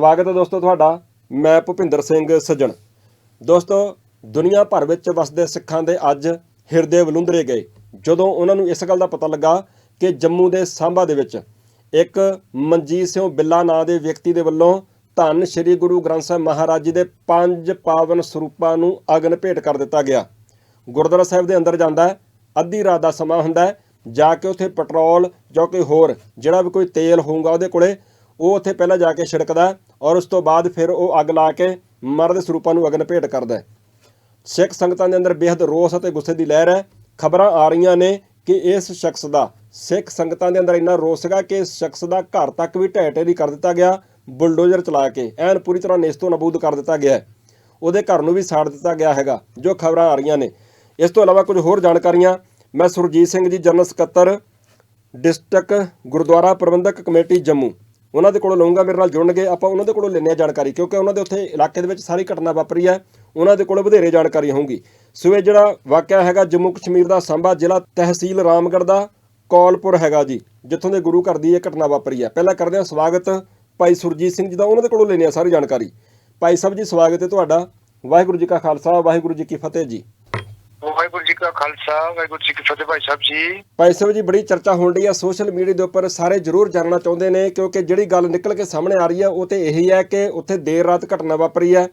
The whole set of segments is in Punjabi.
ਸਵਾਗਤ ਹੈ ਦੋਸਤੋ ਤੁਹਾਡਾ। ਮੈਂ ਭੁਪਿੰਦਰ ਸਿੰਘ ਸੱਜਣ। ਦੋਸਤੋ, ਦੁਨੀਆ ਭਰ ਵਿੱਚ ਵਸਦੇ ਸਿੱਖਾਂ ਦੇ ਅੱਜ ਹਿਰਦੇ ਵਲੁੰਦਰੇ ਗਏ। ਜਦੋਂ ਉਹਨਾਂ ਨੂੰ ਇਸ ਗੱਲ ਦਾ ਪਤਾ ਲੱਗਾ ਕਿ ਜੰਮੂ ਦੇ ਸਾਂਭਾ ਦੇ ਵਿੱਚ ਇੱਕ ਮਨਜੀਤ ਸਿੰਘ ਬਿੱਲਾ ਨਾਂ ਦੇ ਵਿਅਕਤੀ ਦੇ ਵੱਲੋਂ ਧੰਨ ਸ੍ਰੀ ਗੁਰੂ ਗ੍ਰੰਥ ਸਾਹਿਬ ਮਹਾਰਾਜ ਜੀ ਦੇ ਪੰਜ ਪਾਵਨ ਸਰੂਪਾਂ ਨੂੰ ਅਗਨ ਭੇਟ ਕਰ ਦਿੱਤਾ ਗਿਆ। ਗੁਰਦੁਆਰਾ ਸਾਹਿਬ ਦੇ ਅੰਦਰ ਜਾਂਦਾ ਹੈ, ਅੱਧੀ ਰਾਤ ਦਾ ਸਮਾਂ ਹੁੰਦਾ ਹੈ, ਜਾ ਕੇ ਉੱਥੇ ਪੈਟਰੋਲ ਜਾਂ ਕੋਈ ਹੋਰ ਜਿਹੜਾ ਵੀ ਕੋਈ ਤੇਲ ਹੋਊਗਾ ਉਹਦੇ ਕੋਲੇ, ਉਹ ਉੱਥੇ ਪਹਿਲਾਂ ਜਾ ਕੇ ਛਿੜਕਦਾ ਔਰ ਉਸ ਤੋਂ ਬਾਅਦ ਫਿਰ ਉਹ ਅੱਗ ਲਾ ਕੇ ਮਰਦ ਸਰੂਪਾਂ ਨੂੰ ਅਗਨ ਭੇਟ ਕਰਦਾ ਹੈ। ਸਿੱਖ ਸੰਗਤਾਂ ਦੇ ਅੰਦਰ ਬੇहद ਰੋਸ ਅਤੇ ਗੁੱਸੇ ਦੀ ਲਹਿਰ ਹੈ। ਖਬਰਾਂ ਆ ਰਹੀਆਂ ਨੇ ਕਿ ਇਸ ਸ਼ਖਸ ਦਾ, ਸਿੱਖ ਸੰਗਤਾਂ ਦੇ ਅੰਦਰ ਇੰਨਾ ਰੋਸ ਹੈਗਾ ਕਿ ਇਸ ਸ਼ਖਸ ਦਾ ਘਰ ਤੱਕ ਵੀ ਢਹਿ ਢੇਰੀ ਕਰ ਦਿੱਤਾ ਗਿਆ, ਬੁਲਡੋਜ਼ਰ ਚਲਾ ਕੇ, ਐਨ ਪੂਰੀ ਤਰ੍ਹਾਂ ਨੇਸਤੋ ਨਬੂਦ ਕਰ ਦਿੱਤਾ ਗਿਆ ਹੈ। ਉਹਦੇ ਘਰ ਨੂੰ ਵੀ ਸਾੜ ਦਿੱਤਾ ਗਿਆ ਹੈਗਾ, ਜੋ ਖਬਰਾਂ ਆ ਰਹੀਆਂ ਨੇ। ਇਸ ਤੋਂ ਇਲਾਵਾ ਕੁਝ ਹੋਰ ਜਾਣਕਾਰੀਆਂ, ਮੈਂ ਸੁਰਜੀਤ ਸਿੰਘ ਜੀ, ਜਨਰਲ ਸਕੱਤਰ, ਡਿਸਟ੍ਰਿਕਟ ਗੁਰਦੁਆਰਾ ਪ੍ਰਬੰਧਕ ਕਮੇਟੀ ਜੰਮੂ। ਉਹਨਾਂ ਦੇ ਕੋਲੋਂ ਲਵਾਂਗਾ ਮੇਰੇ ਨਾਲ ਜੁੜਨਗੇ, ਆਪਾਂ ਉਹਨਾਂ ਦੇ ਕੋਲੋਂ ਲੈਣੇ ਆ ਜਾਣਕਾਰੀ, ਕਿਉਂਕਿ ਉਹਨਾਂ ਦੇ ਉੱਥੇ ਇਲਾਕੇ ਦੇ ਵਿੱਚ ਸਾਰੀ ਘਟਨਾ ਵਾਪਰੀ ਹੈ, ਉਹਨਾਂ ਦੇ ਕੋਲੋਂ ਵਧੇਰੇ ਜਾਣਕਾਰੀ ਹੋਊਗੀ। ਸੋ ਇਹ ਜਿਹੜਾ ਵਾਕਿਆ ਹੈਗਾ, ਜੰਮੂ ਕਸ਼ਮੀਰ ਦਾ ਸੰਭਾ ਜ਼ਿਲ੍ਹਾ ਤਹਿਸੀਲ ਰਾਮਗੜ੍ਹ ਦਾ ਕੌਲਪੁਰ ਹੈਗਾ ਜੀ, ਜਿੱਥੋਂ ਦੇ ਗੁਰੂ ਘਰ ਦੀ ਇਹ ਘਟਨਾ ਵਾਪਰੀ ਹੈ। ਪਹਿਲਾਂ ਕਰਦੇ ਹਾਂ ਸਵਾਗਤ ਭਾਈ ਸੁਰਜੀਤ ਸਿੰਘ ਜੀ ਦਾ, ਉਹਨਾਂ ਦੇ ਕੋਲੋਂ ਲੈਣੇ ਆ ਸਾਰੀ ਜਾਣਕਾਰੀ। ਭਾਈ ਸਾਹਿਬ ਜੀ, ਸਵਾਗਤ ਹੈ ਤੁਹਾਡਾ। ਵਾਹਿਗੁਰੂ ਜੀ ਕਾ ਖਾਲਸਾ, ਵਾਹਿਗੁਰੂ ਜੀ ਕੀ ਫਤਿਹ ਜੀ। ਵਾਹਿਗੁਰੂ ਜੀ ਕਾ ਖਾਲਸਾ ਵਾਹਿਗੁਰੂ ਜੀ ਕੀ ਫਤਿਹ ਭਾਈ ਸਾਹਿਬ ਜੀ। ਭਾਈ ਸਾਹਿਬ ਜੀ ਬੜੀ ਚਰਚਾ ਹੋਣ ਰਹੀ ਹੈ ਸੋਸ਼ਲ ਮੀਡੀਆ ਦੇ ਉੱਪਰ। ਸਾਰੇ ਜ਼ਰੂਰ ਜਾਣਨਾ ਚਾਹੁੰਦੇ ਨੇ ਕਿਉਂਕਿ ਜਿਹੜੀ ਗੱਲ ਨਿਕਲ ਕੇ ਸਾਹਮਣੇ ਆ ਰਹੀ ਹੈ ਉਹ ਤੇ ਇਹੀ ਹੈ ਕਿ ਉੱਥੇ ਦੇਰ ਰਾਤ ਘਟਨਾ ਵਾਪਰੀ ਹੈ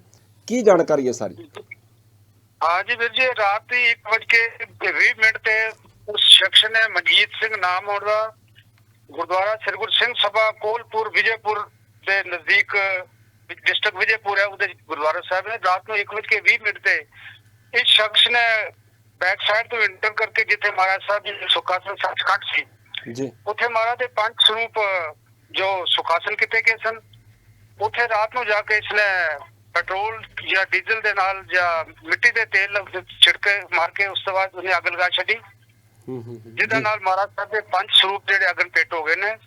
ਕੀ ਜਾਣਕਾਰੀ ਹੈ ਸਾਰੀ? ਹਾਂ ਜੀ ਵੀਰ ਜੀ ਰਾਤ ਦੀ 1:20 ਮਿੰਟ ਤੇ ਉਸ ਸ਼ਖਸ ਨੇ ਮਨਜੀਤ ਸਿੰਘ ਨਾਮ ਉਹਦਾ ਗੁਰਦੁਆਰਾ ਸ੍ਰੀ ਗੁਰੂ ਸਿੰਘ ਸਭਾ ਕੋਲਪੁਰ ਵਿਜੇਪੁਰ ਦੇ ਨਜ਼ਦੀਕ ਡਿਸਟ੍ਰਿਕਟ ਵਿਜੇਪੁਰ ਹੈ ਉਹਦੇ ਗੁਰਦੁਆਰਾ ਸਾਹਿਬ ਨੇ। ਰਾਤ ਨੂੰ 1:20 ਮਿੰਟ ਤੇ ਇਸ ਸ਼ਖਸ ਨੇ ਬੈਕ ਸਾਈਡ ਤੋਂ ਇੰਟਰ ਕਰਕੇ ਜਿੱਥੇ ਮਹਾਰਾਜ ਸਾਹਿਬ ਜੀ ਦੇ ਸੁਖਾਸਨ ਸੱਚਖੰਡ ਸੀ ਜੀ ਉੱਥੇ ਮਹਾਰਾਜ ਦੇ ਪੰਜ ਸਰੂਪ ਜੋ ਸੁਖਾਸਨ ਕੀਤੇ ਗਏ ਸਨ ਉੱਥੇ ਰਾਤ ਨੂੰ ਜਾ ਕੇ ਇਸਨੇ ਪੈਟਰੋਲ ਜਾਂ ਡੀਜ਼ਲ ਦੇ ਨਾਲ ਜਾਂ ਮਿੱਟੀ ਦੇ ਤੇਲ ਨਾਲ ਛਿੜਕੇ ਮਾਰ ਕੇ ਉਸ ਤੋਂ ਬਾਅਦ ਉਹਨੇ ਅੱਗ ਲਗਾ ਛੱਡੀ। ਜਿਹਦੇ। ਨਾਲ ਮਹਾਰਾਜ ਸਾਹਿਬ ਦੇ ਪੰਜ ਸਰੂਪ ਜਿਹੜੇ ਅਗਨ ਭੇਟ ਹੋ ਗਏ ਨੇ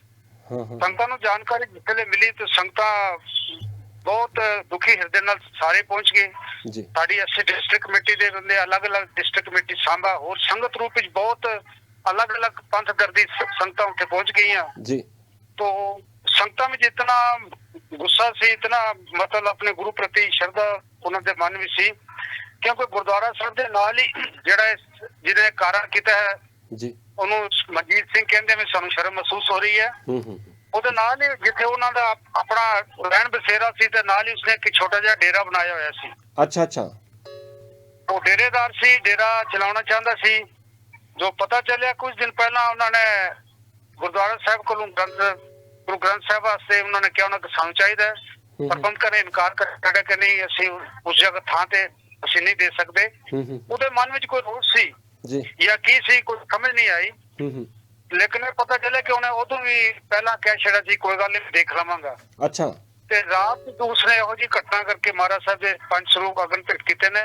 ਸੰਗਤਾਂ ਨੂੰ ਜਾਣਕਾਰੀ ਜਿੱਥੇ ਮਿਲੀ ਤੇ ਸੰਗਤਾਂ ਬਹੁਤ ਦੁਖੀ ਹਿਰਦੇ ਨਾਲ ਸਾਰੇ ਪਹੁੰਚ ਗਏ। ਜੀ। ਸਾਡੀ ਐਸਏ ਡਿਸਟ੍ਰਿਕਟ ਕਮੇਟੀ ਦੇ ਬੰਦੇ ਅਲੱਗ-ਅਲੱਗ ਡਿਸਟ੍ਰਿਕਟ ਕਮੇਟੀ ਸਾਂਭਾ ਹੋਰ ਸੰਗਤ ਰੂਪ ਵਿੱਚ ਬਹੁਤ ਅਲੱਗ-ਅਲੱਗ ਪੰਥ ਦਰਦੀ ਸੰਗਤਾਂ ਉੱਤੇ ਪਹੁੰਚ ਗਈਆਂ। ਜੀ। ਤੋਂ ਸੰਗਤਾਂ ਵਿੱਚ ਇਤਨਾ ਗੁੱਸਾ ਸੀ ਇਤਨਾ ਮਤਲਬ ਆਪਣੇ ਗੁਰੂ ਪ੍ਰਤੀ ਸ਼ਰਧਾ ਉਹਨਾਂ ਦੇ ਮਨ ਵਿੱਚ ਸੀ ਕਿਉਂਕਿ ਗੁਰਦੁਆਰਾ ਸਾਹਿਬ ਦੇ ਨਾਲ ਹੀ ਜਿਹੜਾ ਜਿਹਨੇ ਕਾਰਨ ਕੀਤਾ ਹੈ ਜੀ। ਉਹਨੂੰ ਮਨਜੀਤ ਸਿੰਘ ਕਹਿੰਦੇ ਮੈਂ ਸਾਨੂੰ ਸ਼ਰਮ ਮਹਿਸੂਸ ਹੋ ਰਹੀ ਹੈ ਹੂੰ ਹੂੰ। ਉਹਦੇ ਨਾਲ ਹੀ ਜਿੱਥੇ ਉਹਨਾਂ ਦਾ ਆਪ- ਆਪਣਾ ਰਹਿਣ ਬਸੇਰਾ ਸੀ ਤੇ ਨਾਲ ਹੀ ਉਸਨੇ ਇੱਕ ਛੋਟਾ ਜਿਹਾ ਡੇਰਾ ਬਣਾਇਆ ਹੋਇਆ ਸੀ। ਅੱਛਾ ਅੱਛਾ। ਉਹ ਡੇਰੇਦਾਰ ਸੀ ਡੇਰਾ ਚਲਾਉਣਾ ਚਾਹੁੰਦਾ ਸੀ। ਜੋ ਪਤਾ ਚੱਲਿਆ ਕੁਝ ਦਿਨ ਪਹਿਲਾਂ ਉਹਨਾਂ ਨੇ ਗੁਰਦੁਆਰਾ ਸਾਹਿਬ ਕੋਲੋਂ ਗ੍ਰੰਥ ਗੁਰੂ ਗ੍ਰੰਥ ਸਾਹਿਬ ਵਾਸਤੇ ਉਹਨਾਂ ਨੇ ਕਿਹਾ ਉਹਨਾਂ ਕਿ ਸਾਨੂੰ ਚਾਹੀਦਾ। ਪ੍ਰਬੰਧਕਾਂ ਨੇ ਇਨਕਾਰ ਕਰ ਦਿੱਤਾ ਕਿ ਨਹੀਂ ਅਸੀਂ ਉਸ ਜਗ੍ਹਾ ਥਾਂ ਤੇ ਅਸੀਂ ਨਹੀਂ ਦੇ ਸਕਦੇ। ਉਹਦੇ ਮਨ ਵਿੱਚ ਕੋਈ ਰੋਸ ਸੀ ਜੀ। ਜਾਂ ਕੀ ਸੀ ਕੋਈ ਸਮਝ ਨਹੀਂ ਆਈ। ਹੂੰ ਹੂੰ। ਲੇਕਿਨ ਇਹ ਪਤਾ ਚੱਲਿਆ ਕਿ ਉਹਨੇ ਉਦੋਂ ਵੀ ਪਹਿਲਾਂ ਕਹਿ ਛੱਡਿਆ ਸੀ ਕੋਈ ਗੱਲ ਨਹੀਂ ਦੇਖ ਲਵਾਂਗਾ। ਅੱਛਾ। ਤੇ ਰਾਤ ਨੂੰ ਉਸਨੇ ਇਹੋ ਜੀ ਘਟਨਾ ਕਰਕੇ ਮਹਾਰਾਜ ਸਾਹਿਬ ਦੇ ਪੰਜ ਸਰੂਪ ਅਗਨ ਭੇਟ ਕੀਤੇ ਨੇ।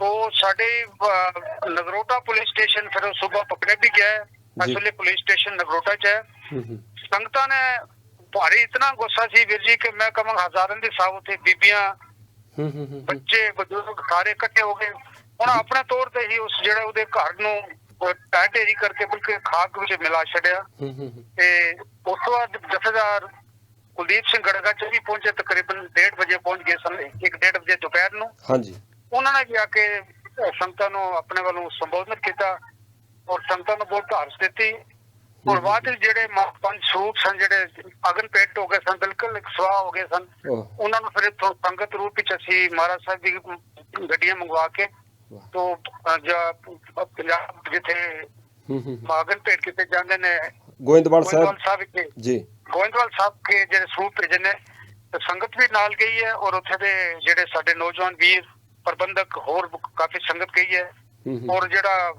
ਉਹ ਸਾਡੇ ਨਗਰੋਟਾ ਪੁਲਿਸ ਸਟੇਸ਼ਨ ਫਿਰ ਉਹ ਸਵੇਰ ਪਕੜੇ ਵੀ ਗਿਆ। ਅਸਲੇ ਪੁਲਿਸ ਸਟੇਸ਼ਨ ਨਗਰੋਟਾ ਚ ਹੈ। ਸੰਗਤਾਂ ਨੇ ਭਾਰੀ ਇਤਨਾ ਗੁੱਸਾ ਸੀ ਵੀਰ ਜੀ ਕਿ ਮੈਂ ਕਹਾਂ ਹਜ਼ਾਰਾਂ ਦੇ ਹਿਸਾਬ ਉੱਤੇ ਬੀਬੀਆਂ। ਬੱਚੇ ਬਜ਼ੁਰਗ ਸਾਰੇ ਇਕੱਠੇ ਹੋ ਗਏ। ਹੁਣ ਆਪਣੇ ਤੌਰ ਤੇ ਹੀ ਉਸ ਜਿਹੜਾ ਉਹਦੇ ਘਰ ਨੂੰ ਟਾਇ ਢੇਰੀ ਕਰਕੇ ਬਿਲਕੁਲ ਖਾਕ ਵਿੱਚ ਮਿਲਾ ਛੱਡਿਆ। ਤੇ ਉਸ ਤੋਂ ਬਾਅਦ ਜਥੇਦਾਰ ਕੁਲਦੀਪ ਸਿੰਘ ਗੜਗਾ ਚ ਵੀ ਪਹੁੰਚੇ ਤਕਰੀਬਨ 1:30 ਵਜੇ ਪਹੁੰਚ ਗਏ ਸਨ 1:30 ਵਜੇ ਦੁਪਹਿਰ ਨੂੰ। ਹਾਂਜੀ। ਉਹਨਾਂ ਨੇ ਜਾ ਕੇ ਸੰਗਤਾਂ ਨੂੰ ਆਪਣੇ ਵੱਲੋਂ ਸੰਬੋਧਨ ਕੀਤਾ ਔਰ ਸੰਗਤਾਂ ਨੂੰ ਬਹੁਤ ਧਾਰਸ ਦਿੱਤੀ। ਔਰ ਬਾਅਦ ਵਿੱਚ ਜਿਹੜੇ ਪੰਜ ਸਰੂਪ ਸਨ ਜਿਹੜੇ ਅਗਨ ਭੇਟ ਹੋ ਗਏ ਸਨ ਬਿਲਕੁਲ ਇੱਕ ਸਵਾਹ ਹੋ ਗਏ ਸਨ ਉਹ ਉਹਨਾਂ ਨੂੰ ਫਿਰ ਸੰਗਤ ਰੂਪ ਵਿੱਚ ਅਸੀਂ ਮਹਾਰਾਜ ਸਾਹਿਬ ਦੀ ਗੱਡੀਆਂ ਮੰਗਵਾ ਕੇ। ਤੋਂ ਅਹ, ਜਾਂ ਪੰਜਾਬ ਜਿੱਥੇ ਹੂੰ ਹੂੰ ਹੂੰ। ਅਗਨ ਭੇਟ ਕੀਤੇ ਜਾਂਦੇ ਨੇ ਗੋਇੰਦਵਾਲ ਗੋਇੰਦਵਾਲ ਸਾਹਿਬ ਵਿਖੇ ਜੀ। ਗੋਇੰਦਵਾਲ ਸਾਹਿਬ ਕੇ ਜਿਹੜੇ ਸਰੂਪ ਭੇਜੇ ਨੇ ਤੇ ਸੰਗਤ ਵੀ ਨਾਲ ਗਈ ਹੈ ਔਰ ਉੱਥੇ ਦੇ ਜਿਹੜੇ ਸਾਡੇ ਨੌਜਵਾਨ ਵੀਰ ਪ੍ਰਬੰਧਕ ਹੋਰ ਕਾਫੀ ਸੰਗਤ ਗਈ ਹੈ। ਹੂੰ ਹੂੰ। ਔਰ ਜਿਹੜਾ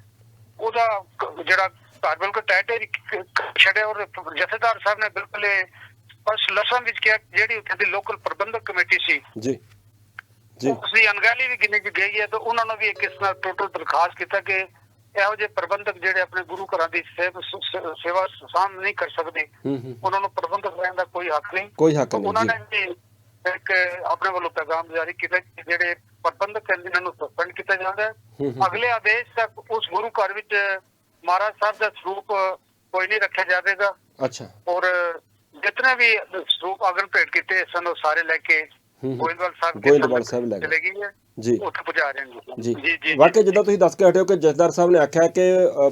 ਉਹਦਾ ਕ- ਜਿਹੜਾ ਘਰ ਬਿਲਕੁਲ ਟੈਟੇ ਛੜਿਆ ਔਰ ਜਥੇਦਾਰ ਸਾਹਿਬ ਨੇ ਬਿਲਕੁਲ ਬਸ ਲਸਣ ਵਿੱਚ ਕਿਹਾ ਕਿ ਜਿਹੜੀ ਉੱਥੇ ਦੀ ਲੋਕਲ ਪ੍ਰਬੰਧਕ ਕਮੇਟੀ ਸੀ। ਜੀ। ਜੀ। ਉਸ ਦੀ ਅਣਗਹਿਲੀ ਵੀ ਗਿਣੀ ਗਈ ਹੈ ਤਾਂ ਉਹਨਾਂ ਨੂੰ ਵੀ ਇੱਕ ਇਸ ਨਾਲ ਟੋਟਲ ਦਰਖਾਸਤ ਕੀਤਾ ਕਿ ਇਹੋ ਜਿਹੇ ਪ੍ਰਬੰਧਕ ਜਿਹੜੇ ਆਪਣੇ ਗੁਰੂ ਘਰਾਂ ਦੀ ਸੇਵ- ਸ- ਸੇਵਾ ਸਾਮ ਨਹੀਂ ਕਰ ਸਕਦੇ। ਉਹਨਾਂ ਨੂੰ ਪ੍ਰਬੰਧਕ ਰਹਿਣ ਦਾ ਕੋਈ ਹੱਕ ਨਹੀਂ। ਕੋਈ ਹੱਕ ਨਹੀਂ ਉਹਨਾਂ ਨੇ ਇੱਕ ਆਪਣੇ ਵੱਲੋਂ ਪੈਗਾਮ ਜਾਰੀ ਕੀਤਾ ਕਿ ਜਿਹੜੇ ਪ੍ਰਬੰਧਕ ਹਨ ਜਿਨ੍ਹਾਂ ਨੂੰ ਸਸਪੈਂਡ ਕੀਤਾ ਜਾਂਦਾ ਹੈ। ਅਗਲੇ ਆਦੇਸ਼ ਤੱਕ ਉਸ ਗੁਰੂ ਘਰ ਵਿੱਚ ਮਹਾਰਾਜ ਸਾਹਿਬ ਦਾ ਸਰੂਪ ਕੋਈ ਨਹੀਂ ਰੱਖਿਆ ਜਾਵੇਗਾ। ਅੱਛਾ। ਔਰ ਜਿਤਨੇ ਵੀ ਸਰੂਪ ਅਗਨ ਭੇਟ ਕੀਤੇ ਸਨ ਉਹ ਸਾਰੇ ਲੈ ਕੇ। ਗੋਇੰਦਵਾਲ ਸਾਹਿਬ ਕੇ ਗੋਇੰਦਵਾਲ ਸਾਹਿਬ ਲੈ ਗਏ। ਚਲੇ ਗਈ ਹੈ? ਜੀ। ਉੱਥੇ ਪਹੁੰਚਾ ਰਹੇ ਜੀ। ਜੀ ਜੀ ਵਾਕਈ ਜਿੱਦਾਂ ਤੁਸੀਂ ਦੱਸ ਕੇ ਹਟੇ ਹੋ ਕਿ ਜਥੇਦਾਰ ਸਾਹਿਬ ਨੇ ਆਖਿਆ ਕਿ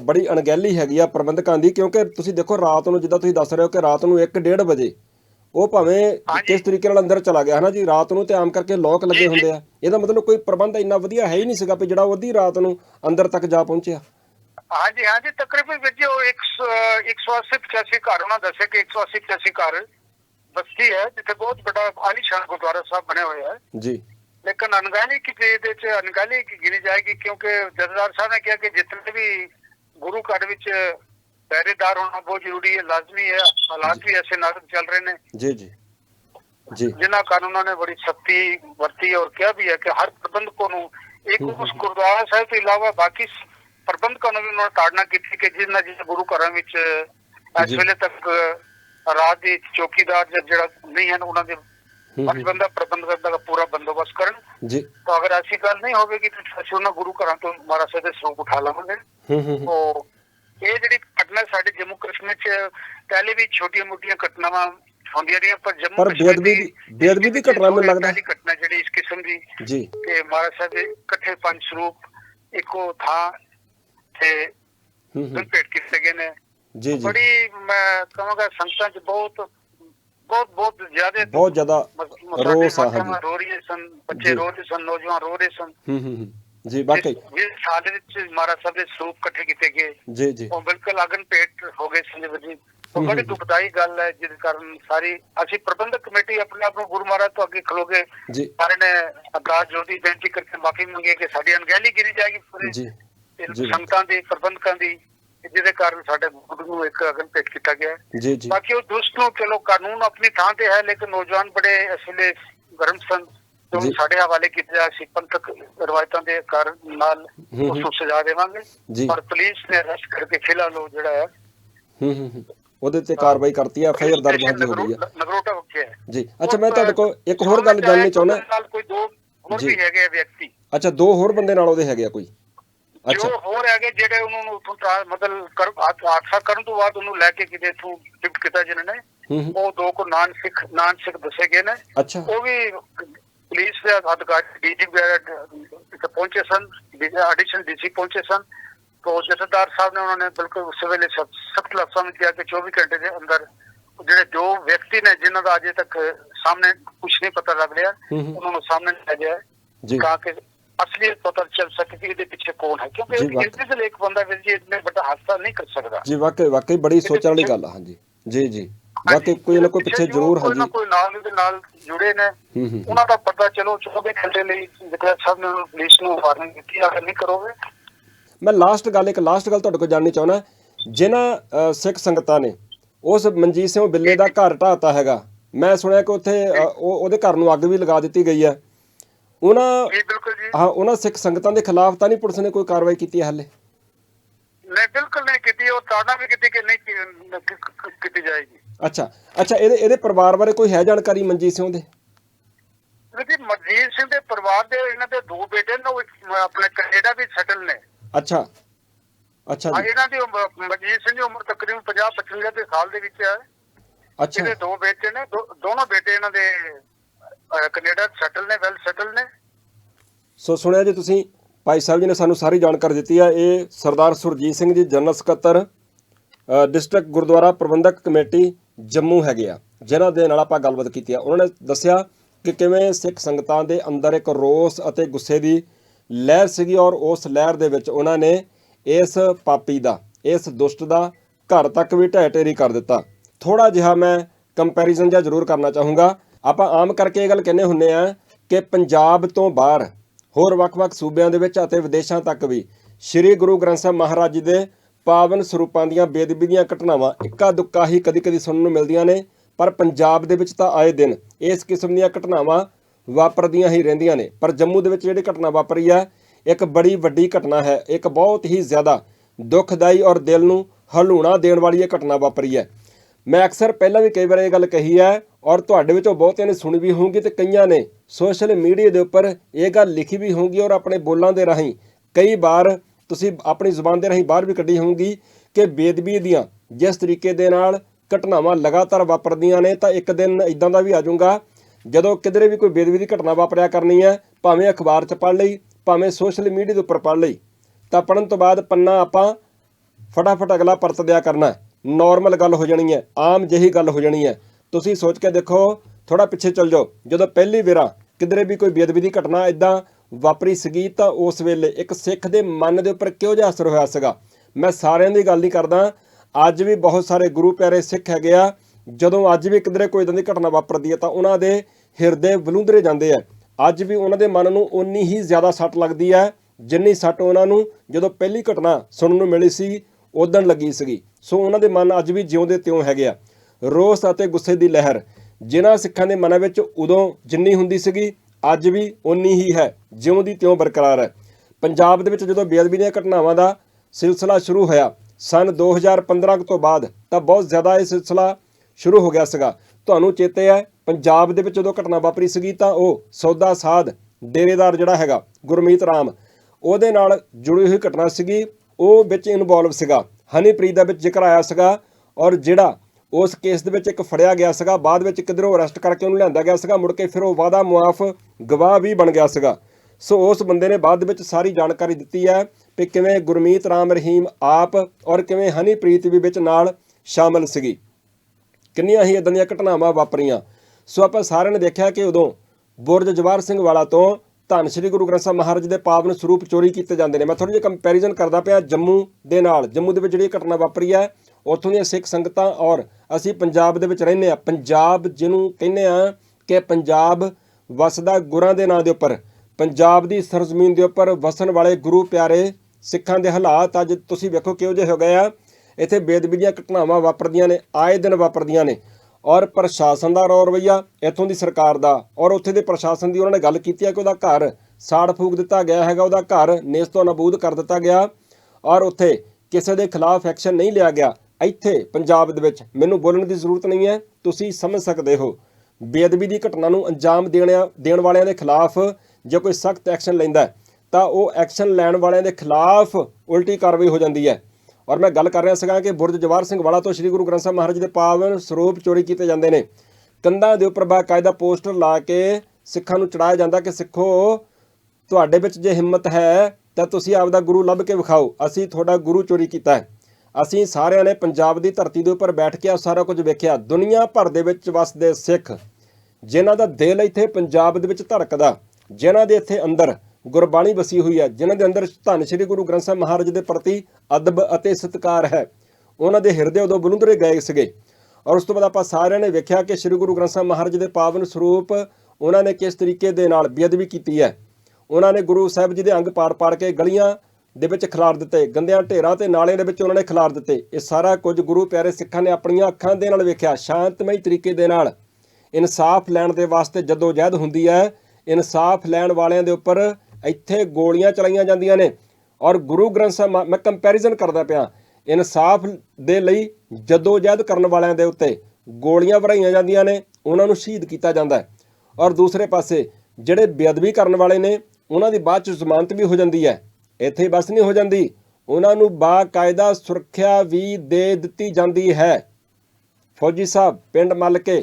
ਬੜੀ ਅਣਗਹਿਲੀ ਹੈਗੀ ਆ ਪ੍ਰਬੰਧਕਾਂ ਦੀ ਕਿਉਂਕਿ ਤੁਸੀਂ ਦੇਖੋ ਰਾਤ ਨੂੰ ਜਿੱਦਾਂ ਤੁਸੀਂ ਦੱਸ ਰਹੇ ਹੋ ਕਿ ਰਾਤ ਨੂੰ 1:30 ਵਜੇ ਉਹ ਭਾਵੇਂ। ਕਿਸ ਤਰੀਕੇ ਨਾਲ ਅੰਦਰ ਚਲਾ ਗਿਆ ਹਨਾ ਜੀ? ਰਾਤ ਨੂੰ ਤੇ ਆਮ ਕਰਕੇ ਲੋਕ ਲੱਗੇ। ਹੁੰਦੇ ਆ। ਇਹਦਾ ਮਤਲਬ ਕੋਈ ਪ੍ਰਬੰਧ ਇੰਨਾ ਵਧੀਆ ਹੈ ਹੀ ਨਹੀਂ ਸੀਗਾ ਵੀ ਜਿਹੜਾ ਉਹ ਅੱਧੀ ਰਾਤ ਨੂੰ ਅੰਦਰ ਤੱਕ ਜਾ ਪਹੁੰਚਿਆ। ਹਾਂਜੀ ਹਾਂਜੀ। ਤਕਰੀਬਨ ਜੀ ਉਹ 180 85 ਘਰ ਉਹਨਾਂ ਦੱਸੇ ਕਿ 180 85 ਘਰ ਬਸਤੀ ਹੈ ਜਿੱਥੇ ਬਹੁਤ ਵੱਡਾ ਆਲੀਸ਼ਾਨ ਗੁਰਦੁਆਰਾ ਸਾਹਿਬ ਬਣੇ ਹੋਏ ਹੈ। ਜੀ। ਲੇਕਿਨ ਅਨਗਾਲੀ ਕੀ ਤੇ ਇਹਦੇ ਚ ਅਨਗਾਲੀ ਕੀ ਗਿਣੀ ਜਾਏਗੀ ਕਿਉਂਕਿ ਜਥੇਦਾਰ ਸਾਹਿਬ ਨੇ ਕਿਹਾ ਕਿ ਜਿਤਨੇ ਵੀ ਗੁਰੂ ਘਰ ਵਿੱਚ ਪਹਿਰੇਦਾਰ ਹੋਣਾ ਬਹੁਤ ਜ਼ਰੂਰੀ ਹੈ ਲਾਜ਼ਮੀ ਹੈ ਹਾਲਾਤ ਵੀ ਐਸੇ ਨਾਜ਼ੁਕ ਚੱਲ ਰਹੇ ਨੇ। ਜੀ ਜੀ। ਜੀ। ਜਿਨ੍ਹਾਂ ਕਾਨੂੰਨਾਂ ਨੇ ਬੜੀ ਸਖਤੀ ਵਰਤੀ ਔਰ ਕਿਹਾ ਵੀ ਹੈ ਕਿ ਹਰ ਪ੍ਰਬੰਧਕ ਨੂੰ ਇੱਕ ਉਸ ਗੁਰਦੁਆਰਾ ਸਾਹਿਬ ਤੋਂ ਇਲਾਵਾ ਬਾਕੀ ਪ੍ਰਬੰਧਕਾਂ ਨੂੰ ਵੀ ਉਹਨਾਂ ਨੇ ਤਾੜਨਾ ਕੀਤੀ ਕਿ ਜਿਨ੍ਹਾਂ ਜਿਹਨਾਂ ਗੁਰੂ ਘਰਾਂ ਵਿੱਚ ਇਸ ਜੀ। ਵੇਲੇ ਤੱਕ ਰਾਤ ਦੀ ਚੌਕੀਦਾਰ ਜਿਹੜਾ ਨਹੀਂ ਹਨ ਉਹਨਾਂ ਦੇ ਹੂੰ ਹੂੰ। ਬੰਦਾ ਪ੍ਰਬੰਧਕ ਦਾ ਪੂਰਾ ਬੰਦੋਬਸਤ ਕਰਨ। ਜੀ। ਤਾਂ ਅਗਰ ਐਸੀ ਗੱਲ ਨਹੀਂ ਹੋਵੇਗੀ ਤਾਂ ਅਸੀਂ ਉਹਨਾਂ ਗੁਰੂ ਘਰਾਂ ਤੋਂ ਮਹਾਰਾਜ ਸਾਹਿਬ ਦੇ ਸਰੂਪ ਉਠਾ ਲਵਾਂਗੇ। ਹੂੰ ਹੂੰ ਹੂੰ। ਉਹ ਇਹ ਜਿਹੜੀ ਘਟਨਾ ਸਾਡੇ ਜੰਮੂ ਕਸ਼ਮੀਰ ਚ ਪਹਿਲੇ ਵੀ ਛੋਟੀਆਂ ਮੋਟੀਆਂ ਘਟਨਾਵਾਂ ਹੁੰਦੀਆਂ ਰਹੀਆਂ ਪਰ ਜੰਮੂ ਪਰ ਕਸ਼ਮੀਰ ਦੀ- ਬੇਅਦਬੀ ਦੀ ਘਟਨਾ ਮੈਨੂੰ ਲੱਗਦਾ ਪਹਿਲੀ ਘਟਨਾ ਜਿਹੜੀ ਇਸ ਕਿਸਮ ਦੀ ਜੀ। ਕਿ ਮਹਾਰਾਜ ਸਾਹਿਬ ਦੇ ਇਕੱਠੇ ਪੰਜ ਸਰੂਪ ਇੱਕੋ ਥਾਂ ਤੇ ਹੂੰ ਹੂੰ। ਭੇਟ ਕੀਤੇ ਗਏ ਨੇ। ਜੀ ਜੀ। ਬੜੀ ਮੈਂ ਕਹਾਂਗਾ ਸੰਗਤਾਂ ਚ ਬਹੁਤ ਬਹੁਤ ਬਹੁਤ ਜ਼ਿਆਦਾ ਬਹੁਤ ਜ਼ਿਆਦਾ ਰੋਸ ਆ ਹਾਂਜੀ। ਰੋ ਰਹੇ ਸਨ। ਬੱਚੇ ਰੋ ਰਹੇ ਸਨ ਨੌਜਵਾਨ ਰੋ ਰਹੇ ਸਨ। ਹੂੰ ਹੂੰ ਜੀ ਵਾਕਈ। ਜਿਸ ਸਾਲ ਵਿੱਚ ਮਹਾਰਾਜ ਸਾਹਿਬ ਦੇ ਸਰੂਪ ਇਕੱਠੇ ਕੀਤੇ ਗਏ। ਜੀ ਜੀ। ਉਹ ਬਿਲਕੁਲ ਅਗਨ ਭੇਟ ਹੋ ਗਏ ਸੰਜੀਵ ਜੀ। ਉਹ ਬੜੀ। ਦੁਖਦਾਈ ਗੱਲ ਹੈ ਜਿਸ ਕਾਰਨ ਸਾਰੀ ਅਸੀਂ ਪ੍ਰਬੰਧਕ ਕਮੇਟੀ ਆਪਣੇ ਆਪ ਨੂੰ ਗੁਰੂ ਮਹਾਰਾਜ ਤੋਂ ਅੱਗੇ ਖਲੋਗੇ। ਜੀ। ਸਾਰੇ ਨੇ ਅਰਦਾਸ ਜੋਤੀ ਬੇਨਤੀ ਕਰਕੇ ਮਾਫੀ ਮੰਗੀ ਕਿ ਸਾਡੀ ਅਣਗਹਿਲੀ ਗਿਰੀ ਜਾਏਗੀ ਪੂਰੇ। ਜੀ। ਸੰਗਤਾਂ ਦੀ ਪ੍ਰਬੰਧਕਾਂ ਦੀ। ਜਿਹਦੇ ਕਾਰਨ ਸਾਡੇ ਗੁਰੂ ਨੂੰ ਇੱਕ ਅਗਨ ਭੇਟ ਕੀਤਾ ਗਿਆ। ਜੀ ਜੀ। ਬਾਕੀ ਉਹ ਦੁਸ਼ਟ ਨੂੰ ਚਲੋ ਕਾਨੂੰਨ ਆਪਣੀ ਥਾਂ ਤੇ ਹੈ ਲੇਕਿਨ ਨੌਜਵਾਨ ਬੜੇ ਇਸ ਵੇਲੇ ਗਰਮ ਸਨ। ਜੀ। ਸਾਡੇ ਹਵਾਲੇ ਕੀਤਾ ਸੀ ਪੰਥਕ ਰਵਾਇਤਾਂ ਦੇ ਕਾਰਨ ਨਾਲ ਉਸ ਨੂੰ ਸਜ਼ਾ ਦੇਵਾਂਗੇ। ਜੀ। ਪਰ ਪੁਲਿਸ ਨੇ ਅਰੈਸਟ ਕਰਕੇ ਫਿਲਹਾਲ ਉਹ ਜਿਹੜਾ ਹੈ ਹੂੰ ਹੂੰ ਹੂੰ। ਉਹਦੇ ਤੇ ਕਾਰਵਾਈ ਕਰਤੀ ਹੈ ਐਫ ਆਈ ਆਰ ਦਰਜ ਹੋ ਗਈ ਹੈ ਨਗਰੋਟਾ ਹੈ। ਜੀ। ਅੱਛਾ ਮੈਂ ਤੁਹਾਡੇ ਕੋਲ ਇੱਕ ਹੋਰ ਗੱਲ ਜਾਣਨੀ ਚਾਹੁੰਦਾ। ਕੋਈ ਦੋ ਹੋਰ ਜੀ। ਵੀ ਹੈਗੇ ਵਿਅਕਤੀ। ਅੱਛਾ ਦੋ ਹੋਰ ਬੰਦੇ ਨਾਲ ਉਹਦੇ ਹੈਗੇ ਆ ਕੋਈ? ਜੋ ਹੋਰ ਹੈਗੇ ਜਿਹੜੇ ਉਹਨਾਂ ਨੂੰ ਉੱਥੋਂ ਮਤਲਬ ਕਰ ਹਾਦਸਾ ਕਰਨ ਤੋਂ ਬਾਅਦ ਉਹਨੂੰ ਲੈ ਕੇ ਕਿਤੇ ਇੱਥੋਂ ਸ਼ਿਫਟ ਕੀਤਾ ਜਿਨ੍ਹਾਂ ਨੇ ਉਹ ਦੋ ਕੋ ਨਾਨ ਸਿੱਖ ਨਾਨ ਸਿੱਖ ਦੱਸੇ ਗਏ ਨੇ। ਉਹ ਵੀ ਪੁਲਿਸ ਦੇ ਅਧਿਕਾਰੀ ਡੀਜੀ ਇੱਥੇ ਪਹੁੰਚੇ ਸਨ। ਐਡੀਸ਼ਨਲ ਡੀਸੀ ਪਹੁੰਚੇ ਸਨ। तो ਜਥੇਦਾਰ ਸਾਹਿਬ ਨੇ ਉਹਨਾਂ ਨੇ ਬਿਲਕੁਲ ਉਸ ਵੇਲੇ ਸਖਤ ਲਫ਼ਜ਼ਾਂ ਵਿੱਚ ਕਿਹਾ ਕਿ 24 ਘੰਟੇ ਦੇ ਅੰਦਰ ਜਿਹੜੇ ਦੋ ਵਿਅਕਤੀ ਨੇ ਜਿਨ੍ਹਾਂ ਦਾ ਅਜੇ ਤੱਕ ਸਾਹਮਣੇ ਕੁਝ ਨਹੀਂ ਪਤਾ ਲੱਗ ਰਿਹਾ। ਉਹਨਾਂ ਨੂੰ ਸਾਹਮਣੇ ਲੈ ਜਾਏ ਜੀ। ਤਾਂ ਕਿ ਅਸਲੀ ਪਤਾ ਚੱਲ ਸਕੇ ਕਿ ਇਹਦੇ ਪਿੱਛੇ ਕੌਣ ਹੈ ਕਿਉਂਕਿ। ਇਸ ਦੇ ਇੱਕ ਬੰਦਾ ਵੀਰ ਜੀ ਇਤਨੇ ਵੱਡਾ ਹਾਦਸਾ ਨਹੀਂ ਕਰ ਸਕਦਾ। ਜੀ ਵਾਕਈ ਵਾਕਈ ਬੜੀ ਸੋਚਣ ਵਾਲੀ ਗੱਲ ਆ ਹਾਂਜੀ। ਜੀ ਜੀ। ਵਾਕਈ ਕੋਈ ਨਾ ਕੋਈ ਪਿੱਛੇ ਜ਼ਰੂਰ ਕੋਈ ਨਾ ਹਾਂਜੀ। ਕੋਈ ਨਾਲ ਦੇ ਨਾਲ ਜੁੜੇ ਨੇ। ਉਹਨਾਂ ਦਾ ਪਤਾ ਚਲੋ 24 ਘੰਟੇ ਲਈ ਜਿਹੜਾ ਸਭ ਨੇ ਪੁਲਿਸ ਨੂੰ ਵਾਰਨਿੰਗ ਦਿੱਤੀ ਅਗਰ ਨਹੀਂ ਕਰੋਗੇ। ਮੈਂ ਲਾਸਟ ਗੱਲ ਇੱਕ ਲਾਸਟ ਗੱਲ ਤੁਹਾਡੇ ਕੋਲ ਜਾਣਨੀ ਚਾਹੁੰਦਾ। ਜਿਨ੍ਹਾਂ ਸਿੱਖ ਸੰਗਤਾਂ ਨੇ ਉਸ ਮਨਜੀਤ ਸਿੰਘ ਬਿੱਲੇ ਦਾ ਘਰ ਢਾਤਾ ਹੈਗਾ। ਮੈਂ ਸੁਣਿਆ ਕਿ ਉੱਥੇ ਉਹਦੇ ਘਰ ਨੂੰ ਅੱਗ ਵੀ ਲਗਾ ਦਿੱਤੀ ਗਈ ਹੈ। ਉਹਨਾਂ ਜੀ ਬਿਲਕੁਲ ਜੀ। ਹਾਂ ਉਹਨਾਂ ਸਿੱਖ ਸੰਗਤਾਂ ਦੇ ਖਿਲਾਫ ਤਾਂ ਨਹੀਂ ਪੁਲਿਸ ਨੇ ਕੋਈ ਕਾਰਵਾਈ ਕੀਤੀ ਹਾਲੇ? ਨਹੀਂ ਬਿਲਕੁਲ ਨਹੀਂ ਕੀਤੀ ਉਹ ਤਾੜਨਾ ਵੀ ਕੀਤੀ ਕਿ ਨਹੀਂ ਕੀਤੀ ਜਾਏਗੀ। ਅੱਛਾ ਅੱਛਾ ਇਹਦੇ ਇਹਦੇ ਪਰਿਵਾਰ ਬਾਰੇ ਕੋਈ ਹੈ ਜਾਣਕਾਰੀ ਮਨਜੀਤ ਸਿੰਘ ਦੇ? ਲੇਕਿਨ ਮਜੀਦ ਸਿੰਘ ਦੇ ਪਰਿਵਾਰ ਦੇ ਇਹਨਾਂ ਦੇ ਦੋ ਬੇਟੇ ਨੇ ਉਹ ਆਪਣੇ ਕੈਨੇਡਾ ਵੀ ਸੈਟਲ ਨੇ। ਅੱਛਾ ਅੱਛਾ ਜੀ। ਇਹਨਾਂ ਦੀ ਮਜੀਦ ਸਿੰਘ ਦੀ ਉਮਰ ਤਕਰੀਬਨ 50 55 ਦੇ ਸਾਲ ਦੇ ਵਿੱਚ ਹੈ। ਅੱਛਾ। ਇਹਦੇ ਦੋ ਬੇਟੇ ਨੇ ਦੋਨੋਂ ਬੇਟੇ ਇਹਨਾਂ ਦੇ ਕੈਨੇਡਾ ਸੈਟਲ ਨੇ ਵੈਲ ਸੈਟਲ ਨੇ। ਸੋ ਸੁਣਿਆ ਜੀ ਤੁਸੀਂ, ਭਾਈ ਸਾਹਿਬ ਜੀ ਨੇ ਸਾਨੂੰ ਸਾਰੀ ਜਾਣਕਾਰੀ ਦਿੱਤੀ ਆ। ਇਹ ਸਰਦਾਰ ਸੁਰਜੀਤ ਸਿੰਘ ਜੀ, ਜਨਰਲ ਸਕੱਤਰ ਡਿਸਟ੍ਰਿਕਟ ਗੁਰਦੁਆਰਾ ਪ੍ਰਬੰਧਕ ਕਮੇਟੀ, ਜੰਮੂ ਹੈਗੇ ਆ। ਜਿਨ੍ਹਾਂ ਦੇ ਨਾਲ ਆਪਾਂ ਗੱਲਬਾਤ ਕੀਤੀ ਆ। ਉਹਨਾਂ ਨੇ ਦੱਸਿਆ ਕਿ ਕਿਵੇਂ ਸਿੱਖ ਸੰਗਤਾਂ ਦੇ ਅੰਦਰ ਇੱਕ ਰੋਸ ਅਤੇ ਗੁੱਸੇ ਦੀ ਲਹਿਰ ਸੀਗੀ ਔਰ ਉਸ ਲਹਿਰ ਦੇ ਵਿੱਚ ਉਹਨਾਂ ਨੇ ਇਸ ਪਾਪੀ ਦਾ, ਇਸ ਦੁਸ਼ਟ ਦਾ ਘਰ ਤੱਕ ਵੀ ਢਹਿ ਢੇਰੀ ਕਰ ਦਿੱਤਾ। ਥੋੜਾ ਜਿਹਾ ਮੈਂ ਕੰਪੈਰੀਜ਼ਨ ਜਿਹਾ ਜ਼ਰੂਰ ਕਰਨਾ ਚਾਹੂੰਗਾ। ਆਪਾਂ ਆਮ ਕਰਕੇ ਇਹ ਗੱਲ ਕਹਿੰਦੇ ਹੁੰਨੇ ਆ ਕਿ ਪੰਜਾਬ ਤੋਂ ਬਾਹਰ ਹੋਰ ਵੱਖ-ਵੱਖ ਸੂਬਿਆਂ ਦੇ ਵਿੱਚ ਅਤੇ ਵਿਦੇਸ਼ਾਂ ਤੱਕ ਵੀ ਸ੍ਰੀ ਗੁਰੂ ਗ੍ਰੰਥ ਸਾਹਿਬ ਮਹਾਰਾਜ ਜੀ ਦੇ ਪਾਵਨ ਸਰੂਪਾਂ ਦੀਆਂ ਬੇਦਬੀ ਦੀਆਂ ਘਟਨਾਵਾਂ ਇੱਕਾ ਦੁੱਕਾ ਹੀ ਕਦੀ-ਕਦੀ ਸੁਣਨ ਨੂੰ ਮਿਲਦੀਆਂ ਨੇ, ਪਰ ਪੰਜਾਬ ਦੇ ਵਿੱਚ ਤਾਂ ਆਏ ਦਿਨ ਇਸ ਕਿਸਮ ਦੀਆਂ ਘਟਨਾਵਾਂ ਵਾਪਰਦੀਆਂ ਹੀ ਰਹਿੰਦੀਆਂ ਨੇ। ਪਰ ਜੰਮੂ ਦੇ ਵਿੱਚ ਜਿਹੜੀ ਘਟਨਾ ਵਾਪਰੀ ਹੈ ਇੱਕ ਬੜੀ ਵੱਡੀ ਘਟਨਾ ਹੈ। ਇੱਕ ਬਹੁਤ ਹੀ ਜ਼ਿਆਦਾ ਦੁਖਦਾਈ ਔਰ ਦਿਲ ਨੂੰ ਹਲੂਣਾ ਦੇਣ ਵਾਲੀ ਇਹ ਘਟਨਾ ਵਾਪਰੀ ਹੈ। ਮੈਂ ਅਕਸਰ ਪਹਿਲਾਂ ਵੀ ਕਈ ਵਾਰ ਇਹ ਗੱਲ ਕਹੀ ਹੈ ਔਰ ਤੁਹਾਡੇ ਵਿੱਚੋਂ ਬਹੁਤਿਆਂ ਨੇ ਸੁਣੀ ਵੀ ਹੋਊਗੀ ਤੇ ਕਈਆਂ ਨੇ ਸੋਸ਼ਲ ਮੀਡੀਆ ਦੇ ਉੱਪਰ ਇਹ ਗੱਲ ਲਿਖੀ ਵੀ ਹੋਊਗੀ ਔਰ ਆਪਣੇ ਬੋਲਾਂ ਦੇ ਰਾਹੀਂ ਕਈ ਵਾਰ ਤੁਸੀਂ ਆਪਣੀ ਜ਼ੁਬਾਨ ਦੇ ਰਾਹੀਂ ਬਾਹਰ ਵੀ ਕੱਢੀ ਹੋਊਗੀ ਕਿ ਬੇਦਬੀ ਦੀਆਂ ਜਿਸ ਤਰੀਕੇ ਦੇ ਨਾਲ ਘਟਨਾਵਾਂ ਲਗਾਤਾਰ ਵਾਪਰਦੀਆਂ ਨੇ ਤਾਂ ਇੱਕ ਦਿਨ ਇਦਾਂ ਦਾ ਵੀ ਆ ਜਾਊਗਾ, ਜਦੋਂ ਕਿਧਰੇ ਵੀ ਕੋਈ ਬੇਦਬੀ ਦੀ ਘਟਨਾ ਵਾਪਰਿਆ ਕਰਨੀ ਹੈ, ਭਾਵੇਂ ਅਖਬਾਰ 'ਚ ਪੜ੍ਹ ਲਈ, ਭਾਵੇਂ ਸੋਸ਼ਲ ਮੀਡੀਆ ਦੇ ਉੱਪਰ ਪੜ੍ਹ ਲਈ, ਤਾਂ ਪੜ੍ਹਨ ਤੋਂ ਬਾਅਦ ਪੰਨਾ ਆਪਾਂ ਫਟਾਫਟ ਅਗਲਾ ਪਰਤ ਦਿਆ ਕਰਨਾ ਨਾਰਮਲ ਗੱਲ ਹੋ ਜਾਣੀ ਹੈ, ਆਮ ਜਿਹੀ ਗੱਲ ਹੋ ਜਾਣੀ ਹੈ। ਤੁਸੀਂ ਸੋਚ ਕੇ ਦੇਖੋ ਥੋੜਾ ਪਿੱਛੇ ਚੱਲ ਜਾਓ। ਜਦੋਂ ਪਹਿਲੀ ਵਾਰਾ ਕਿਧਰੇ ਵੀ ਕੋਈ ਬੇਅਦਬੀ ਦੀ ਘਟਨਾ ਇਦਾਂ ਵਾਪਰੀ ਸੀਗੀ ਤਾਂ ਉਸ ਵੇਲੇ ਇੱਕ ਸਿੱਖ ਦੇ ਮਨ ਦੇ ਉੱਪਰ ਕਿਹੋ ਜਿਹਾ ਅਸਰ ਹੋਇਆ ਸੀਗਾ? ਮੈਂ ਸਾਰਿਆਂ ਦੀ ਗੱਲ ਨਹੀਂ ਕਰਦਾ। ਅੱਜ ਵੀ ਬਹੁਤ ਸਾਰੇ ਗੁਰੂ ਪਿਆਰੇ ਸਿੱਖ ਹੈਗੇ ਆ। ਜਦੋਂ ਅੱਜ ਵੀ ਕਿਧਰੇ ਕੋਈ ਇਦਾਂ ਦੀ ਘਟਨਾ ਵਾਪਰਦੀ ਹੈ ਤਾਂ ਉਹਨਾਂ ਦੇ ਹਿਰਦੇ ਬਲੂੰਦਰੇ ਜਾਂਦੇ ਆ। ਅੱਜ ਵੀ ਉਹਨਾਂ ਦੇ ਮਨ ਨੂੰ ਓਨੀ ਹੀ ਜ਼ਿਆਦਾ ਸੱਟ ਲੱਗਦੀ ਹੈ, ਜਿੰਨੀ ਸੱਟ ਉਹਨਾਂ ਨੂੰ ਜਦੋਂ ਪਹਿਲੀ ਘਟਨਾ ਸੁਣਨ ਨੂੰ ਮਿਲੀ ਸੀ ਉਦੋਂ ਲੱਗੀ ਸੀਗੀ। ਸੋ ਉਹਨਾਂ ਦੇ ਮਨ ਅੱਜ ਵੀ ਜਿਉਂਦੇ ਤਿਉਂ ਹੈਗੇ ਆ। ਰੋਸ ਅਤੇ ਗੁੱਸੇ ਦੀ ਲਹਿਰ। ਜਿਨ੍ਹਾਂ ਸਿੱਖਾਂ ਦੇ ਮਨਾਂ ਵਿੱਚ ਉਦੋਂ ਜਿੰਨੀ ਹੁੰਦੀ ਸੀਗੀ, ਅੱਜ ਵੀ ਉਨੀ ਹੀ ਹੈ, ਜਿਉਂ ਦੀ ਤਿਉਂ ਬਰਕਰਾਰ ਹੈ। ਪੰਜਾਬ ਦੇ ਵਿੱਚ ਜਦੋਂ ਬੇਅਦਬੀ ਦੀਆਂ ਘਟਨਾਵਾਂ ਦਾ ਸਿਲਸਿਲਾ ਸ਼ੁਰੂ ਹੋਇਆ, ਸਨ 2015 ਤੋਂ ਬਾਅਦ, ਤਾਂ ਬਹੁਤ ਜ਼ਿਆਦਾ ਇਹ ਸਿਲਸਿਲਾ ਸ਼ੁਰੂ ਹੋ ਗਿਆ ਸੀਗਾ। ਤੁਹਾਨੂੰ ਚੇਤੇ ਹੈ, ਪੰਜਾਬ ਦੇ ਵਿੱਚ ਜਦੋਂ ਘਟਨਾ ਵਾਪਰੀ ਸੀਗੀ, ਤਾਂ ਉਹ ਸੌਦਾ ਸਾਧ ਡੇਰੇਦਾਰ ਜਿਹੜਾ ਹੈਗਾ, ਗੁਰਮੀਤ ਰਾਮ, ਉਹਦੇ ਨਾਲ ਜੁੜੀ ਹੋਈ ਘਟਨਾ ਸੀਗੀ। ਉਹ ਵਿੱਚ ਇਨਵੋਲਵ ਸੀਗਾ। ਹਨੀਪ੍ਰੀਤ ਦਾ ਵਿੱਚ ਜ਼ਿਕਰ ਆਇਆ ਸੀਗਾ, ਔਰ ਜਿਹੜਾ ਉਸ ਕੇਸ ਦੇ ਵਿੱਚ ਇੱਕ ਫੜਿਆ ਗਿਆ ਸੀਗਾ, ਬਾਅਦ ਵਿੱਚ ਕਿਧਰੋਂ ਅਰੈਸਟ ਕਰਕੇ ਉਹਨੂੰ ਲਿਆਂਦਾ ਗਿਆ ਸੀਗਾ, ਮੁੜ ਕੇ ਫਿਰ ਉਹ ਵਾਦਾ ਮੁਆਫ ਗਵਾਹ ਵੀ ਬਣ ਗਿਆ ਸੀਗਾ। ਸੋ ਉਸ ਬੰਦੇ ਨੇ ਬਾਅਦ ਵਿੱਚ ਸਾਰੀ ਜਾਣਕਾਰੀ ਦਿੱਤੀ ਹੈ ਕਿ ਕਿਵੇਂ ਗੁਰਮੀਤ ਰਾਮ ਰਹੀਮ ਆਪ ਔਰ ਕਿਵੇਂ ਹਨੀਪ੍ਰੀਤ ਵੀ ਵਿੱਚ ਨਾਲ ਸ਼ਾਮਲ ਸੀਗੀ। ਕਿੰਨੀਆਂ ਹੀ ਇਦਾਂ ਦੀਆਂ ਘਟਨਾਵਾਂ ਵਾਪਰੀਆਂ। ਸੋ ਆਪਾਂ ਸਾਰਿਆਂ ਨੇ ਦੇਖਿਆ ਕਿ ਉਦੋਂ ਬੁਰਜ ਜਵਾਰ ਸਿੰਘ ਵਾਲਾ ਤੋਂ ਧੰਨ ਸ਼੍ਰੀ ਗੁਰੂ ਗ੍ਰੰਥ ਸਾਹਿਬ ਮਹਾਰਾਜ ਦੇ ਪਾਵਨ ਸਰੂਪ ਚੋਰੀ ਕੀਤੇ ਜਾਂਦੇ ਨੇ। ਮੈਂ ਥੋੜੀ ਜਿਹੀ ਕੰਪੈਰੀਜ਼ਨ ਕਰਦਾ ਪਿਆ ਜੰਮੂ ਦੇ ਨਾਲ। ਜੰਮੂ ਦੇ ਵਿੱਚ ਜਿਹੜੀ ਘਟਨਾ ਵਾਪਰੀ ਹੈ, ਉੱਥੋਂ ਦੀਆਂ ਸਿੱਖ ਸੰਗਤਾਂ ਔਰ ਅਸੀਂ ਪੰਜਾਬ ਦੇ ਵਿੱਚ ਰਹਿੰਦੇ ਆ ਪੰਜਾਬ ਜਿਹਨੂੰ ਕਹਿੰਦੇ ਆ ਕਿ ਪੰਜਾਬ ਵਸਦਾ ਗੁਰਾਂ ਦੇ ਨਾਂ ਦੇ ਉੱਪਰ। ਪੰਜਾਬ ਦੀ ਸਰਜ਼ਮੀਨ ਦੇ ਉੱਪਰ ਵਸਣ ਵਾਲੇ ਗੁਰੂ ਪਿਆਰੇ ਸਿੱਖਾਂ ਦੇ ਹਾਲਾਤ ਅੱਜ ਤੁਸੀਂ ਵੇਖੋ ਕਿਹੋ ਜਿਹੇ ਹੋ ਗਏ ਆ। ਇੱਥੇ ਬੇਦਬੀ ਦੀਆਂ ਘਟਨਾਵਾਂ ਵਾਪਰਦੀਆਂ ਨੇ, ਆਏ ਦਿਨ ਵਾਪਰਦੀਆਂ ਨੇ। ਔਰ ਪ੍ਰਸ਼ਾਸਨ ਦਾ ਰੌ ਰਵਈਆ ਇੱਥੋਂ ਦੀ ਸਰਕਾਰ ਦਾ। ਔਰ ਉੱਥੇ ਦੇ ਪ੍ਰਸ਼ਾਸਨ ਦੀ ਉਹਨਾਂ ਨੇ ਗੱਲ ਕੀਤੀ ਹੈ ਕਿ ਉਹਦਾ ਘਰ ਸਾੜ ਫੂਕ ਦਿੱਤਾ ਗਿਆ ਹੈਗਾ, ਉਹਦਾ ਘਰ ਨੇਸ ਤੋਂ ਨਬੂਦ ਕਰ ਦਿੱਤਾ ਗਿਆ। ਔਰ ਉੱਥੇ ਕਿਸੇ ਦੇ ਖਿਲਾਫ ਐਕਸ਼ਨ ਨਹੀਂ ਲਿਆ ਗਿਆ। ਇੱਥੇ ਪੰਜਾਬ ਦੇ ਵਿੱਚ ਮੈਨੂੰ ਬੋਲਣ ਦੀ ਜ਼ਰੂਰਤ ਨਹੀਂ ਹੈ, ਤੁਸੀਂ ਸਮਝ ਸਕਦੇ ਹੋ। ਬੇਅਦਬੀ ਦੀ ਘਟਨਾ ਨੂੰ ਅੰਜਾਮ ਦੇਣਿਆ, ਦੇਣ ਵਾਲਿਆਂ ਦੇ ਖਿਲਾਫ ਜੇ ਕੋਈ ਸਖਤ ਐਕਸ਼ਨ ਲੈਂਦਾ ਤਾਂ ਉਹ ਐਕਸ਼ਨ ਲੈਣ ਵਾਲਿਆਂ ਦੇ ਖਿਲਾਫ ਉਲਟੀ ਕਾਰਵਾਈ ਹੋ ਜਾਂਦੀ ਹੈ। ਔਰ ਮੈਂ ਗੱਲ ਕਰ ਰਿਹਾ ਸੀਗਾ ਕਿ ਬੁਰਜ ਜਵਾਰ ਸਿੰਘ ਵਾਲਾ ਤੋਂ ਸ੍ਰੀ ਗੁਰੂ ਗ੍ਰੰਥ ਸਾਹਿਬ ਮਹਾਰਾਜ ਦੇ ਪਾਵਨ ਸਰੂਪ ਚੋਰੀ ਕੀਤੇ ਜਾਂਦੇ ਨੇ। ਕੰਧਾਂ ਦੇ ਉੱਪਰ ਬਾਕਾਇਦਾ ਪੋਸਟਰ ਲਾ ਕੇ ਸਿੱਖਾਂ ਨੂੰ ਚੜਾਇਆ ਜਾਂਦਾ ਕਿ ਸਿੱਖੋ, ਤੁਹਾਡੇ ਵਿੱਚ ਜੇ ਹਿੰਮਤ ਹੈ, ਤਾਂ ਤੁਸੀਂ ਆਪਦਾ ਗੁਰੂ ਲੱਭ ਕੇ ਵਿਖਾਓ। ਅਸੀਂ ਤੁਹਾਡਾ ਗੁਰੂ ਚੋਰੀ ਕੀਤਾ ਹੈ। ਅਸੀਂ ਸਾਰਿਆਂ ਨੇ ਪੰਜਾਬ ਦੀ ਧਰਤੀ ਦੇ ਉੱਪਰ ਬੈਠ ਕੇ ਆ ਸਾਰਾ ਕੁਝ ਵੇਖਿਆ। ਦੁਨੀਆ ਭਰ ਦੇ ਵਿੱਚ ਵਸਦੇ ਸਿੱਖ, ਜਿਨ੍ਹਾਂ ਦਾ ਦਿਲ ਇੱਥੇ ਪੰਜਾਬ ਦੇ ਵਿੱਚ ਧੜਕਦਾ, ਜਿਨ੍ਹਾਂ ਦੇ ਇੱਥੇ ਅੰਦਰ ਗੁਰਬਾਣੀ ਵਸੀ ਹੋਈ ਹੈ, ਜਿਨ੍ਹਾਂ ਦੇ ਅੰਦਰ ਧੰਨ ਸ਼੍ਰੀ ਗੁਰੂ ਗ੍ਰੰਥ ਸਾਹਿਬ ਮਹਾਰਾਜ ਦੇ ਪ੍ਰਤੀ ਅਦਬ ਅਤੇ ਸਤਿਕਾਰ ਹੈ। ਉਹਨਾਂ ਦੇ ਹਿਰਦੇ ਉਦੋਂ ਬਲੁੰਦਰੇ ਗਏ ਸੀਗੇ। ਔਰ ਉਸ ਤੋਂ ਬਾਅਦ ਆਪਾਂ ਸਾਰਿਆਂ ਨੇ ਵੇਖਿਆ ਕਿ ਸ਼੍ਰੀ ਗੁਰੂ ਗ੍ਰੰਥ ਸਾਹਿਬ ਮਹਾਰਾਜ ਦੇ ਪਾਵਨ ਸਰੂਪ ਉਹਨਾਂ ਨੇ ਕਿਸ ਤਰੀਕੇ ਦੇ ਨਾਲ ਬੇਅਦਬੀ ਕੀਤੀ ਹੈ। ਉਹਨਾਂ ਨੇ ਗੁਰੂ ਸਾਹਿਬ ਜੀ ਦੇ ਅੰਗ ਪਾੜ-ਪਾੜ ਕੇ ਗਲੀਆਂ ਦੇ ਵਿੱਚ ਖਿਲਾਰ ਦਿੱਤੇ। ਗੰਦਿਆਂ ਢੇਰਾਂ ਤੇ ਨਾਲਿਆਂ ਦੇ ਵਿੱਚ ਉਹਨਾਂ ਨੇ ਖਿਲਾਰ ਦਿੱਤੇ। ਇਹ ਸਾਰਾ ਕੁਝ ਗੁਰੂ ਪਿਆਰੇ ਸਿੱਖਾਂ ਨੇ ਆਪਣੀਆਂ ਅੱਖਾਂ ਦੇ ਨਾਲ ਵੇਖਿਆ, ਸ਼ਾਂਤਮਈ ਤਰੀਕੇ ਦੇ ਨਾਲ। ਇਨਸਾਫ ਲੈਣ ਦੇ ਵਾਸਤੇ ਜਦੋਂ ਜਹਿਦ ਹੁੰਦੀ ਹੈ, ਇਨਸਾਫ ਲੈਣ ਵਾਲਿਆਂ ਦੇ ਉੱਪਰ ਇੱਥੇ ਗੋਲੀਆਂ ਚਲਾਈਆਂ ਜਾਂਦੀਆਂ ਨੇ। ਔਰ ਗੁਰੂ ਗ੍ਰੰਥ ਸਾਹਿਬ, ਮੈਂ ਕੰਪੈਰੀਜ਼ਨ ਕਰਦਾ ਪਿਆ। ਇਨਸਾਫ ਦੇ ਲਈ ਜਦੋਂ ਜਹਿਦ ਕਰਨ ਵਾਲਿਆਂ ਦੇ ਉੱਤੇ ਗੋਲੀਆਂ ਭਰਾਈਆਂ ਜਾਂਦੀਆਂ ਨੇ, ਉਹਨਾਂ ਨੂੰ ਸ਼ਹੀਦ ਕੀਤਾ ਜਾਂਦਾ ਹੈ। ਔਰ ਦੂਸਰੇ ਪਾਸੇ ਜਿਹੜੇ ਬੇਅਦਬੀ ਕਰਨ ਵਾਲੇ ਨੇ, ਉਹਨਾਂ ਦੀ ਬਾਅਦ ਚ ਜ਼ਮਾਨਤ ਵੀ ਹੋ ਜਾਂਦੀ ਹੈ। ਇੱਥੇ ਹੀ ਬਸ ਨਹੀਂ ਹੋ ਜਾਂਦੀ। ਉਹਨਾਂ ਨੂੰ ਬਾਕਾਇਦਾ ਸੁਰੱਖਿਆ ਵੀ ਦੇ ਦਿੱਤੀ ਜਾਂਦੀ ਹੈ। ਫੌਜੀ ਸਾਹਿਬ, ਪਿੰਡ ਮੱਲ ਕੇ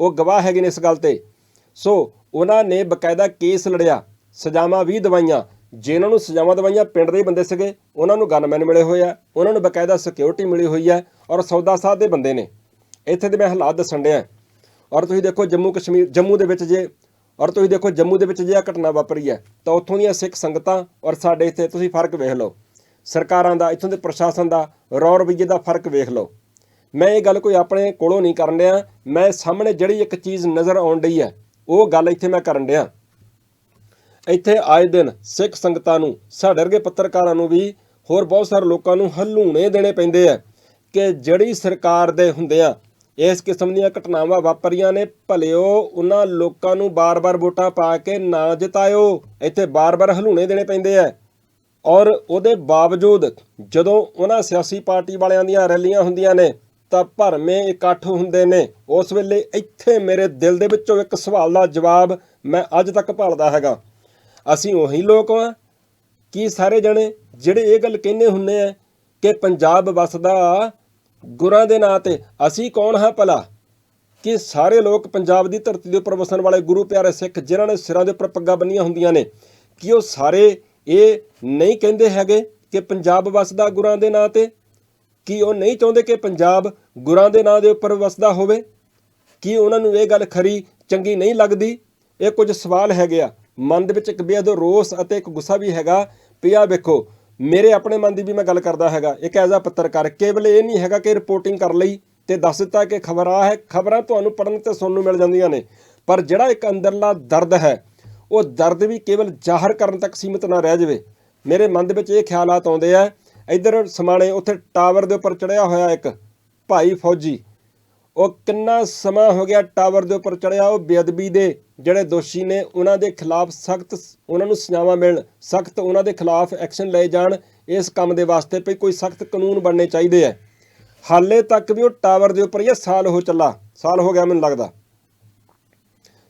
ਉਹ ਗਵਾਹ ਹੈਗੇ ਨੇ ਇਸ ਗੱਲ ਤੇ। ਸੋ, ਉਹਨਾਂ ਨੇ ਬਕਾਇਦਾ ਕੇਸ ਲੜਿਆ, ਸਜ਼ਾਵਾਂ ਵੀ ਦਵਾਈਆਂ। ਜਿਨ੍ਹਾਂ ਨੂੰ ਸਜ਼ਾਵਾਂ ਦਵਾਈਆਂ ਪਿੰਡ ਦੇ ਬੰਦੇ ਸੀਗੇ, ਉਹਨਾਂ ਨੂੰ ਗਨਮੈਨ ਮਿਲੇ ਹੋਏ ਆ, ਉਹਨਾਂ ਨੂੰ ਬਕਾਇਦਾ ਸਿਕਿਉਰਿਟੀ ਮਿਲੀ ਹੋਈ ਹੈ ਔਰ ਸੌਦਾ ਸਾਧ ਦੇ ਬੰਦੇ ਨੇ। ਇੱਥੇ ਦੇ ਮੈਂ ਹਾਲਾਤ ਦੱਸਣ ਡਿਆ। ਔਰ ਤੁਸੀਂ ਦੇਖੋ ਜੰਮੂ ਕਸ਼ਮੀਰ, ਜੰਮੂ ਦੇ ਵਿੱਚ ਜੇ ਔਰ ਤੁਸੀਂ ਦੇਖੋ ਜੰਮੂ ਦੇ ਵਿੱਚ ਜੇ ਆ ਘਟਨਾ ਵਾਪਰੀ ਹੈ, ਤਾਂ ਉੱਥੋਂ ਦੀਆਂ ਸਿੱਖ ਸੰਗਤਾਂ ਔਰ ਸਾਡੇ ਇੱਥੇ ਤੁਸੀਂ ਫ਼ਰਕ ਵੇਖ ਲਓ, ਸਰਕਾਰਾਂ ਦਾ, ਇੱਥੋਂ ਦੇ ਪ੍ਰਸ਼ਾਸਨ ਦਾ ਰੌ ਰਵੱਈਏ ਦਾ ਫ਼ਰਕ ਵੇਖ ਲਓ। ਮੈਂ ਇਹ ਗੱਲ ਕੋਈ ਆਪਣੇ ਕੋਲੋਂ ਨਹੀਂ ਕਰਨ ਡਿਆ ਮੈਂ ਸਾਹਮਣੇ ਜਿਹੜੀ ਇੱਕ ਚੀਜ਼ ਨਜ਼ਰ ਆਉਣ ਡਈ ਹੈ, ਉਹ ਗੱਲ ਇੱਥੇ ਮੈਂ ਕਰਨ ਡਿਆ। ਇੱਥੇ ਆਏ ਦਿਨ ਸਿੱਖ ਸੰਗਤਾਂ ਨੂੰ, ਸਾਡੇ ਵਰਗੇ ਪੱਤਰਕਾਰਾਂ ਨੂੰ ਵੀ, ਹੋਰ ਬਹੁਤ ਸਾਰੇ ਲੋਕਾਂ ਨੂੰ ਹਲੂਣੇ ਦੇਣੇ ਪੈਂਦੇ ਆ ਕਿ ਜਿਹੜੀ ਸਰਕਾਰ ਦੇ ਹੁੰਦਿਆਂ ਇਸ ਕਿਸਮ ਦੀਆਂ ਘਟਨਾਵਾਂ ਵਾਪਰੀਆਂ ਨੇ। ਭਲਿਓ ਉਹਨਾਂ ਲੋਕਾਂ ਨੂੰ ਬਾਰ-ਬਾਰ ਵੋਟਾਂ ਪਾ ਕੇ ਨਾ ਜਿਤਾਇਓ। ਇੱਥੇ ਬਾਰ-ਬਾਰ ਹਲੂਣੇ ਦੇਣੇ ਪੈਂਦੇ ਆ ਔਰ ਉਹਦੇ ਬਾਵਜੂਦ ਜਦੋਂ ਉਹਨਾਂ ਸਿਆਸੀ ਪਾਰਟੀ ਵਾਲਿਆਂ ਦੀਆਂ ਰੈਲੀਆਂ ਹੁੰਦੀਆਂ ਨੇ, ਤਾਂ ਭਰਮੇ ਇਕੱਠ ਹੁੰਦੇ ਨੇ। ਉਸ ਵੇਲੇ ਇੱਥੇ ਮੇਰੇ ਦਿਲ ਦੇ ਵਿੱਚੋਂ ਇੱਕ ਸਵਾਲ ਦਾ ਜਵਾਬ ਮੈਂ ਅੱਜ ਤੱਕ ਭਾਲਦਾ ਹੈਗਾ। ਅਸੀਂ ਉਹੀ ਲੋਕ ਹਾਂ ਕੀ ਸਾਰੇ ਜਣੇ ਜਿਹੜੇ ਇਹ ਗੱਲ ਕਹਿੰਦੇ ਹੁੰਦੇ ਆ ਕਿ ਪੰਜਾਬ ਵਸਦਾ ਗੁਰਾਂ ਦੇ ਨਾਂ ਤੇ ਅਸੀਂ ਕੌਣ ਹਾਂ ਭਲਾ? ਕਿ ਸਾਰੇ ਲੋਕ ਪੰਜਾਬ ਦੀ ਧਰਤੀ ਦੇ ਉੱਪਰ ਵਸਣ ਵਾਲੇ ਗੁਰੂ ਪਿਆਰੇ ਸਿੱਖ ਜਿਨ੍ਹਾਂ ਨੇ ਸਿਰਾਂ ਦੇ ਉੱਪਰ ਪੱਗਾਂ ਬੰਨੀਆਂ ਹੁੰਦੀਆਂ ਨੇ, ਕਿ ਉਹ ਸਾਰੇ ਇਹ ਨਹੀਂ ਕਹਿੰਦੇ ਹੈਗੇ ਕਿ ਪੰਜਾਬ ਵਸਦਾ ਗੁਰਾਂ ਦੇ ਨਾਂ ਤੇ? ਕੀ ਉਹ ਨਹੀਂ ਚਾਹੁੰਦੇ ਕਿ ਪੰਜਾਬ ਗੁਰਾਂ ਦੇ ਨਾਂ ਦੇ ਉੱਪਰ ਵਸਦਾ ਹੋਵੇ? ਕੀ ਉਹਨਾਂ ਨੂੰ ਇਹ ਗੱਲ ਖਰੀ ਚੰਗੀ ਨਹੀਂ ਲੱਗਦੀ? ਇਹ ਕੁਝ ਸਵਾਲ ਹੈਗੇ ਆ। ਮਨ ਦੇ ਵਿੱਚ ਇੱਕ ਬੇਅਦ ਰੋਸ ਅਤੇ ਇੱਕ ਗੁੱਸਾ ਵੀ ਹੈਗਾ ਵੀ ਆਹ ਵੇਖੋ ਮੇਰੇ ਆਪਣੇ ਮਨ ਦੀ ਵੀ ਮੈਂ ਗੱਲ ਕਰਦਾ ਹੈਗਾ, ਇੱਕ ਐਜ਼ ਆ ਪੱਤਰਕਾਰ, ਕੇਵਲ ਇਹ ਨਹੀਂ ਹੈਗਾ ਕਿ ਰਿਪੋਰਟਿੰਗ ਕਰ ਲਈ ਤੇ ਦੱਸ ਦਿੱਤਾ ਕਿ ਖਬਰ ਆ ਹੈ, ਖਬਰਾਂ ਤੁਹਾਨੂੰ ਪੜਨ ਤੇ ਸੁਣਨ ਨੂੰ ਮਿਲ ਜਾਂਦੀਆਂ ਨੇ, ਪਰ ਜਿਹੜਾ ਇੱਕ ਅੰਦਰਲਾ ਦਰਦ ਹੈ, ਉਹ ਦਰਦ ਵੀ ਕੇਵਲ ਜ਼ਾਹਰ ਕਰਨ ਤੱਕ ਸੀਮਿਤ ਨਾ ਰਹਿ ਜਾਵੇ। ਮੇਰੇ ਮਨ ਦੇ ਵਿੱਚ ਇਹ ਖਿਆਲਾਤ ਆਉਂਦੇ ਆ, ਇੱਧਰ ਸਮਾਣੇ ਉੱਥੇ ਟਾਵਰ ਦੇ ਉੱਪਰ ਚੜਿਆ ਹੋਇਆ ਇੱਕ ਭਾਈ ਫੌਜੀ ਉਹ ਕਿੰਨਾ ਸਮਾਂ ਹੋ ਗਿਆ ਟਾਵਰ ਦੇ ਉੱਪਰ ਚੜਿਆ, ਉਹ ਬੇਅਦਬੀ ਦੇ ਜਿਹੜੇ ਦੋਸ਼ੀ ਨੇ, ਉਹਨਾਂ ਦੇ ਖਿਲਾਫ ਸਖਤ ਉਹਨਾਂ ਨੂੰ ਸਜ਼ਾਵਾਂ ਮਿਲਣ, ਸਖਤ ਉਹਨਾਂ ਦੇ ਖਿਲਾਫ ਐਕਸ਼ਨ ਲਏ ਜਾਣ, ਇਸ ਕੰਮ ਦੇ ਵਾਸਤੇ ਵੀ ਕੋਈ ਸਖਤ ਕਾਨੂੰਨ ਬਣਨੇ ਚਾਹੀਦੇ ਆ। ਹਾਲੇ ਤੱਕ ਵੀ ਉਹ ਟਾਵਰ ਦੇ ਉੱਪਰ ਇਹ ਸਾਲ ਹੋ ਚੱਲਾ, ਸਾਲ ਹੋ ਗਿਆ ਮੈਨੂੰ ਲੱਗਦਾ।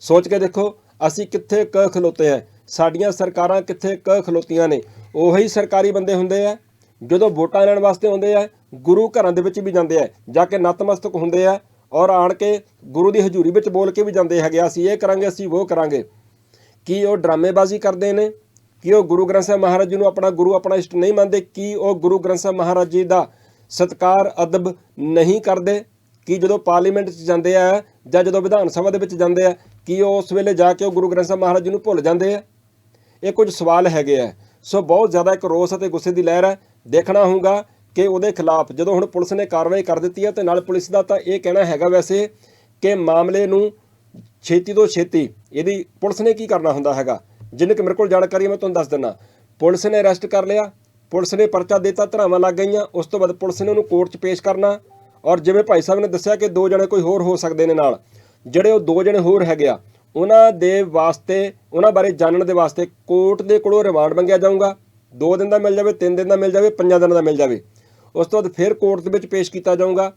ਸੋਚ ਕੇ ਦੇਖੋ, ਅਸੀਂ ਕਿੱਥੇ ਕ ਖਲੋਤੇ ਆ, ਸਾਡੀਆਂ ਸਰਕਾਰਾਂ ਕਿੱਥੇ ਕ ਖਲੋਤੀਆਂ ਨੇ, ਉਹੀ ਸਰਕਾਰੀ ਬੰਦੇ ਹੁੰਦੇ ਆ, ਜਦੋਂ ਵੋਟਾਂ ਲੈਣ ਵਾਸਤੇ ਆਉਂਦੇ ਆ, ਗੁਰੂ ਘਰਾਂ ਦੇ ਵਿੱਚ ਵੀ ਜਾਂਦੇ ਆ, ਜਾ ਕੇ ਨਤਮਸਤਕ ਹੁੰਦੇ ਆ ਔਰ ਆਣ ਕੇ ਗੁਰੂ ਦੀ ਹਜ਼ੂਰੀ ਵਿੱਚ ਬੋਲ ਕੇ ਵੀ ਜਾਂਦੇ ਹੈਗੇ ਆ, ਅਸੀਂ ਇਹ ਕਰਾਂਗੇ ਅਸੀਂ ਉਹ ਕਰਾਂਗੇ। ਕੀ ਉਹ ਡਰਾਮੇਬਾਜ਼ੀ ਕਰਦੇ ਨੇ? ਕੀ ਉਹ ਗੁਰੂ ਗ੍ਰੰਥ ਸਾਹਿਬ ਮਹਾਰਾਜ ਜੀ ਨੂੰ ਆਪਣਾ ਗੁਰੂ ਆਪਣਾ ਇਸ਼ਟ ਨਹੀਂ ਮੰਨਦੇ? ਕੀ ਉਹ ਗੁਰੂ ਗ੍ਰੰਥ ਸਾਹਿਬ ਮਹਾਰਾਜ ਜੀ ਦਾ ਸਤਕਾਰ ਅਦਬ ਨਹੀਂ ਕਰਦੇ? ਕੀ ਜਦੋਂ ਪਾਰਲੀਮੈਂਟ 'ਚ ਜਾਂਦੇ ਆ ਜਾਂ ਜਦੋਂ ਵਿਧਾਨ ਸਭਾ ਦੇ ਵਿੱਚ ਜਾਂਦੇ ਆ ਕੀ ਉਹ ਉਸ ਵੇਲੇ ਜਾ ਕੇ ਉਹ ਗੁਰੂ ਗ੍ਰੰਥ ਸਾਹਿਬ ਮਹਾਰਾਜ ਜੀ ਨੂੰ ਭੁੱਲ ਜਾਂਦੇ ਆ? ਇਹ ਕੁਝ ਸਵਾਲ ਹੈਗੇ ਆ। ਸੋ ਬਹੁਤ ਜ਼ਿਆਦਾ ਇੱਕ ਰੋਸ ਅਤੇ ਗੁੱਸੇ ਦੀ ਲਹਿਰ ਹੈ। ਦੇਖਣਾ ਹੋਊਗਾ ਕਿ ਉਹਦੇ ਖਿਲਾਫ ਜਦੋਂ ਹੁਣ ਪੁਲਿਸ ਨੇ ਕਾਰਵਾਈ ਕਰ ਦਿੱਤੀ ਹੈ ਤੇ ਨਾਲ ਪੁਲਿਸ ਦਾ ਤਾਂ ਇਹ ਕਹਿਣਾ ਹੈਗਾ ਵੈਸੇ ਕਿ ਮਾਮਲੇ ਨੂੰ ਛੇਤੀ ਤੋਂ ਛੇਤੀ ਇਹਦੀ ਪੁਲਿਸ ਨੇ ਕੀ ਕਰਨਾ ਹੁੰਦਾ ਹੈਗਾ? ਜਿੰਨੇ ਕਿ ਮੇਰੇ ਕੋਲ ਜਾਣਕਾਰੀ ਮੈਂ ਤੁਹਾਨੂੰ ਦੱਸ ਦਿੰਦਾ। ਪੁਲਿਸ ਨੇ ਅਰੈਸਟ ਕਰ ਲਿਆ, ਪੁਲਿਸ ਨੇ ਪਰਚਾ ਦਿੱਤਾ, ਧਰਾਵਾਂ ਲੱਗ ਗਈਆਂ, ਉਸ ਤੋਂ ਬਾਅਦ ਪੁਲਿਸ ਨੇ ਉਹਨੂੰ ਕੋਰਟ 'ਚ ਪੇਸ਼ ਕਰਨਾ। ਔਰ ਜਿਵੇਂ ਭਾਈ ਸਾਹਿਬ ਨੇ ਦੱਸਿਆ ਕਿ ਦੋ ਜਣੇ ਕੋਈ ਹੋਰ ਹੋ ਸਕਦੇ ਨੇ ਨਾਲ, ਜਿਹੜੇ ਉਹ ਦੋ ਜਣੇ ਹੋਰ ਹੈਗੇ ਆ, ਉਹਨਾਂ ਦੇ ਵਾਸਤੇ, ਉਹਨਾਂ ਬਾਰੇ ਜਾਣਨ ਦੇ ਵਾਸਤੇ ਕੋਰਟ ਦੇ ਕੋਲੋਂ ਰਿਮਾਂਡ ਮੰਗਿਆ ਜਾਊਗਾ। 2 ਦਿਨ ਦਾ ਮਿਲ ਜਾਵੇ 3 ਦਿਨ ਦਾ ਮਿਲ ਜਾਵੇ 5 ਦਿਨ ਦਾ ਮਿਲ ਜਾਵੇ। ਉਸ ਤੋਂ ਬਾਅਦ ਫਿਰ ਕੋਰਟ ਦੇ ਵਿੱਚ ਪੇਸ਼ ਕੀਤਾ ਜਾਊਗਾ।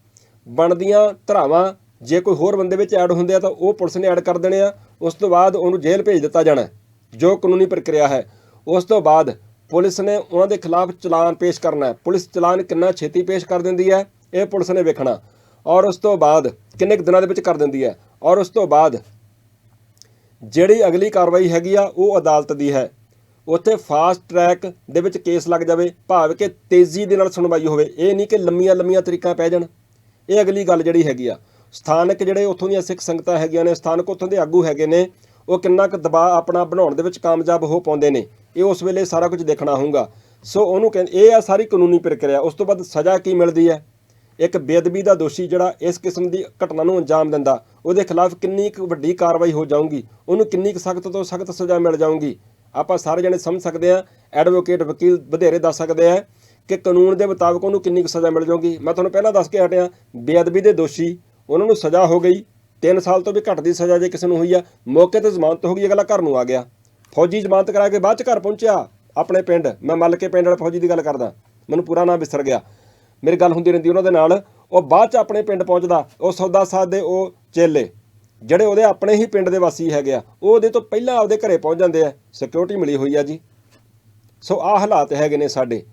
ਬਣਦੀਆਂ ਧਰਾਵਾਂ, ਜੇ ਕੋਈ ਹੋਰ ਬੰਦੇ ਵਿੱਚ ਐਡ ਹੁੰਦੇ ਆ ਤਾਂ ਉਹ ਪੁਲਿਸ ਨੇ ਐਡ ਕਰ ਦੇਣੇ ਆ। ਉਸ ਤੋਂ ਬਾਅਦ ਉਹਨੂੰ ਜੇਲ੍ਹ ਭੇਜ ਦਿੱਤਾ ਜਾਣਾ ਜੋ ਕਾਨੂੰਨੀ ਪ੍ਰਕਿਰਿਆ ਹੈ। ਉਸ ਤੋਂ ਬਾਅਦ ਪੁਲਿਸ ਨੇ ਉਹਨਾਂ ਦੇ ਖਿਲਾਫ ਚਲਾਨ ਪੇਸ਼ ਕਰਨਾ ਹੈ। ਪੁਲਿਸ ਚਲਾਨ ਕਿੰਨਾ ਛੇਤੀ ਪੇਸ਼ ਕਰ ਦਿੰਦੀ ਹੈ, ਇਹ ਪੁਲਿਸ ਨੇ ਵੇਖਣਾ। ਔਰ ਉਸ ਤੋਂ ਬਾਅਦ ਕਿੰਨੇ ਕੁ ਦਿਨਾਂ ਦੇ ਵਿੱਚ ਕਰ ਦਿੰਦੀ ਹੈ। ਔਰ ਉਸ ਤੋਂ ਬਾਅਦ ਜਿਹੜੀ ਅਗਲੀ ਕਾਰਵਾਈ ਹੈਗੀ ਆ, ਉਹ ਅਦਾਲਤ ਦੀ ਹੈ। ਉੱਥੇ ਫਾਸਟ ਟਰੈਕ ਦੇ ਵਿੱਚ ਕੇਸ ਲੱਗ ਜਾਵੇ, ਭਾਵ ਕਿ ਤੇਜ਼ੀ ਦੇ ਨਾਲ ਸੁਣਵਾਈ ਹੋਵੇ। ਇਹ ਨਹੀਂ ਕਿ ਲੰਮੀਆਂ ਲੰਮੀਆਂ ਤਰੀਕਾਂ ਪੈ ਜਾਣ। ਇਹ ਅਗਲੀ ਗੱਲ ਜਿਹੜੀ ਹੈਗੀ ਆ। ਸਥਾਨਕ ਜਿਹੜੇ ਉੱਥੋਂ ਦੀਆਂ ਸਿੱਖ ਸੰਗਤਾਂ ਹੈਗੀਆਂ ਨੇ, ਸਥਾਨਕ ਉੱਥੋਂ ਦੇ ਆਗੂ ਹੈਗੇ ਨੇ, ਉਹ ਕਿੰਨਾ ਕੁ ਦਬਾਅ ਆਪਣਾ ਬਣਾਉਣ ਦੇ ਵਿੱਚ ਕਾਮਯਾਬ ਹੋ ਪਾਉਂਦੇ ਨੇ, ਇਹ ਉਸ ਵੇਲੇ ਸਾਰਾ ਕੁਝ ਦੇਖਣਾ ਹੋਊਗਾ। ਸੋ ਉਹਨੂੰ ਕਹਿੰਦੇ ਇਹ ਆ ਸਾਰੀ ਕਾਨੂੰਨੀ ਪ੍ਰਕਿਰਿਆ। ਉਸ ਤੋਂ ਬਾਅਦ ਸਜ਼ਾ ਕੀ ਮਿਲਦੀ ਹੈ? ਇੱਕ ਬੇਅਦਬੀ ਦਾ ਦੋਸ਼ੀ ਜਿਹੜਾ ਇਸ ਕਿਸਮ ਦੀ ਘਟਨਾ ਨੂੰ ਅੰਜਾਮ ਦਿੰਦਾ, ਉਹਦੇ ਖਿਲਾਫ ਕਿੰਨੀ ਕੁ ਵੱਡੀ ਕਾਰਵਾਈ ਹੋ ਜਾਊਗੀ? ਉਹਨੂੰ ਕਿੰਨੀ ਕੁ ਸਖਤ ਤੋਂ ਸਖਤ ਸਜ਼ਾ ਮਿਲ ਜਾਊਗੀ? ਆਪਾਂ ਸਾਰੇ ਜਣੇ ਸਮਝ ਸਕਦੇ ਆ ਐਡਵੋਕੇਟ ਵਕੀਲ, ਵਧੇਰੇ ਦੱਸ ਸਕਦੇ ਆ ਕਿ ਕਾਨੂੰਨ ਦੇ ਮੁਤਾਬਕ ਉਹਨੂੰ ਕਿੰਨੀ ਕੁ ਸਜ਼ਾ ਮਿਲ ਜਾਊਗੀ। ਮੈਂ ਤੁਹਾਨੂੰ ਪਹਿਲਾਂ ਦੱਸ ਕੇ ਹਟਿਆ, ਬੇਅਦਬੀ ਦੇ ਦੋਸ਼ੀ, ਉਹਨਾਂ ਨੂੰ ਸਜ਼ਾ ਹੋ ਗਈ। 3 ਸਾਲ ਤੋਂ ਵੀ ਘੱਟ ਦੀ ਸਜ਼ਾ ਜੇ ਕਿਸੇ ਨੂੰ ਹੋਈ ਆ, ਮੌਕੇ ਤੇ ਜ਼ਮਾਨਤ ਹੋ ਗਈ, ਅਗਲਾ ਘਰ ਨੂੰ ਆ ਗਿਆ। ਫੌਜੀ ਜ਼ਮਾਨਤ ਕਰਾ ਕੇ ਬਾਅਦ ਚ ਘਰ ਪਹੁੰਚਿਆ, ਆਪਣੇ ਪਿੰਡ। ਮੈਂ ਮੱਲ ਕੇ ਪਿੰਡ ਵਾਲੇ ਫੌਜੀ ਦੀ ਗੱਲ ਕਰਦਾ, ਮੈਨੂੰ ਪੂਰਾ ਨਾਮ ਵਿਸਰ ਗਿਆ। ਮੇਰੀ ਗੱਲ ਹੁੰਦੀ ਰਹਿੰਦੀ ਉਹਨਾਂ ਦੇ ਨਾਲ, ਉਹ ਬਾਅਦ ਚ ਆਪਣੇ ਪਿੰਡ ਪਹੁੰਚਦਾ, ਉਹ ਸੌਦਾ ਸਾਧ ਦੇ, ਉਹ ਚੇਲੇ। ਜਿਹੜੇ ਉਹਦੇ ਆਪਣੇ ਹੀ ਪਿੰਡ ਦੇ ਵਾਸੀ ਹੈਗੇ ਆ, ਉਹ ਉਹਦੇ ਤੋਂ ਪਹਿਲਾਂ ਆਪਦੇ ਘਰੇ ਪਹੁੰਚ ਜਾਂਦੇ ਆ ਸਿਕਿਉਰਿਟੀ ਮਿਲੀ ਹੋਈ ਆ ਜੀ। ਸੋ ਆਹ ਹਾਲਾਤ ਹੈਗੇ ਨੇ ਸਾਡੇ।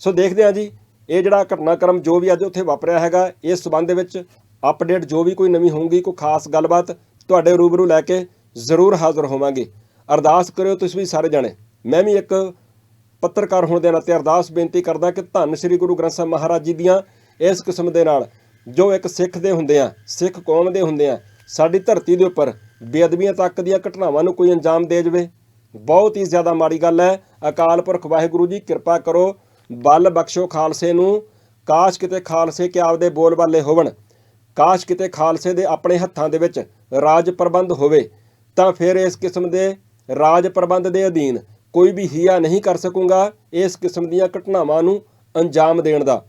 ਸੋ ਦੇਖਦੇ ਆ ਜੀ, ਇਹ ਜਿਹੜਾ ਘਟਨਾਕ੍ਰਮ ਜੋ ਵੀ ਅੱਜ ਉੱਥੇ ਵਾਪਰਿਆ ਹੈਗਾ, ਇਸ ਸਬੰਧ ਦੇ ਵਿੱਚ ਅਪਡੇਟ ਜੋ ਵੀ ਕੋਈ ਨਵੀਂ ਹੋਊਗੀ, ਕੋਈ ਖਾਸ ਗੱਲਬਾਤ ਤੁਹਾਡੇ ਰੂਬਰੂ ਲੈ ਕੇ ਜ਼ਰੂਰ ਹਾਜ਼ਰ ਹੋਵਾਂਗੇ। ਅਰਦਾਸ ਕਰਿਓ ਤੁਸੀਂ ਵੀ ਸਾਰੇ ਜਾਣੇ। ਮੈਂ ਵੀ ਇੱਕ ਪੱਤਰਕਾਰ ਹੋਣ ਦੇ ਨਾਤੇ ਅਰਦਾਸ ਬੇਨਤੀ ਕਰਦਾ ਕਿ ਧੰਨ ਸ੍ਰੀ ਗੁਰੂ ਗ੍ਰੰਥ ਸਾਹਿਬ ਮਹਾਰਾਜ ਜੀ ਦੀਆਂ ਇਸ ਕਿਸਮ ਦੇ ਨਾਲ ਜੋ ਇੱਕ ਸਿੱਖ ਦੇ ਹੁੰਦੇ ਆ, ਸਿੱਖ ਕੌਮ ਦੇ ਹੁੰਦੇ ਆ ਸਾਡੀ ਧਰਤੀ ਦੇ ਉੱਪਰ ਬੇਅਦਬੀਆਂ ਤੱਕ ਦੀਆਂ ਘਟਨਾਵਾਂ ਨੂੰ ਕੋਈ ਅੰਜਾਮ ਦੇ ਜਵੇ। ਬਹੁਤ ਹੀ ਜ਼ਿਆਦਾ ਮਾੜੀ ਗੱਲ ਹੈ। ਅਕਾਲ ਪੁਰਖ ਵਾਹਿਗੁਰੂ ਜੀ, ਕਿਰਪਾ ਕਰੋ। ਬਲ ਬਖਸ਼ੋ ਖਾਲਸੇ ਨੂੰ। ਕਾਸ਼ ਕਿਤੇ ਖਾਲਸੇ ਕਿ ਆਪਦੇ ਬੋਲ ਬਾਲੇ ਹੋਵਣ। ਕਾਸ਼ ਕਿਤੇ ਖਾਲਸੇ ਦੇ ਆਪਣੇ ਹੱਥਾਂ ਦੇ ਵਿੱਚ ਰਾਜ ਪ੍ਰਬੰਧ ਹੋਵੇ, ਤਾਂ ਫਿਰ ਇਸ ਕਿਸਮ ਦੇ ਰਾਜ ਪ੍ਰਬੰਧ ਦੇ ਅਧੀਨ ਕੋਈ ਵੀ ਹੀਆ ਨਹੀਂ ਕਰ ਸਕੂਗਾ ਇਸ ਕਿਸਮ ਦੀਆਂ ਘਟਨਾਵਾਂ ਨੂੰ ਅੰਜਾਮ ਦੇਣ ਦਾ।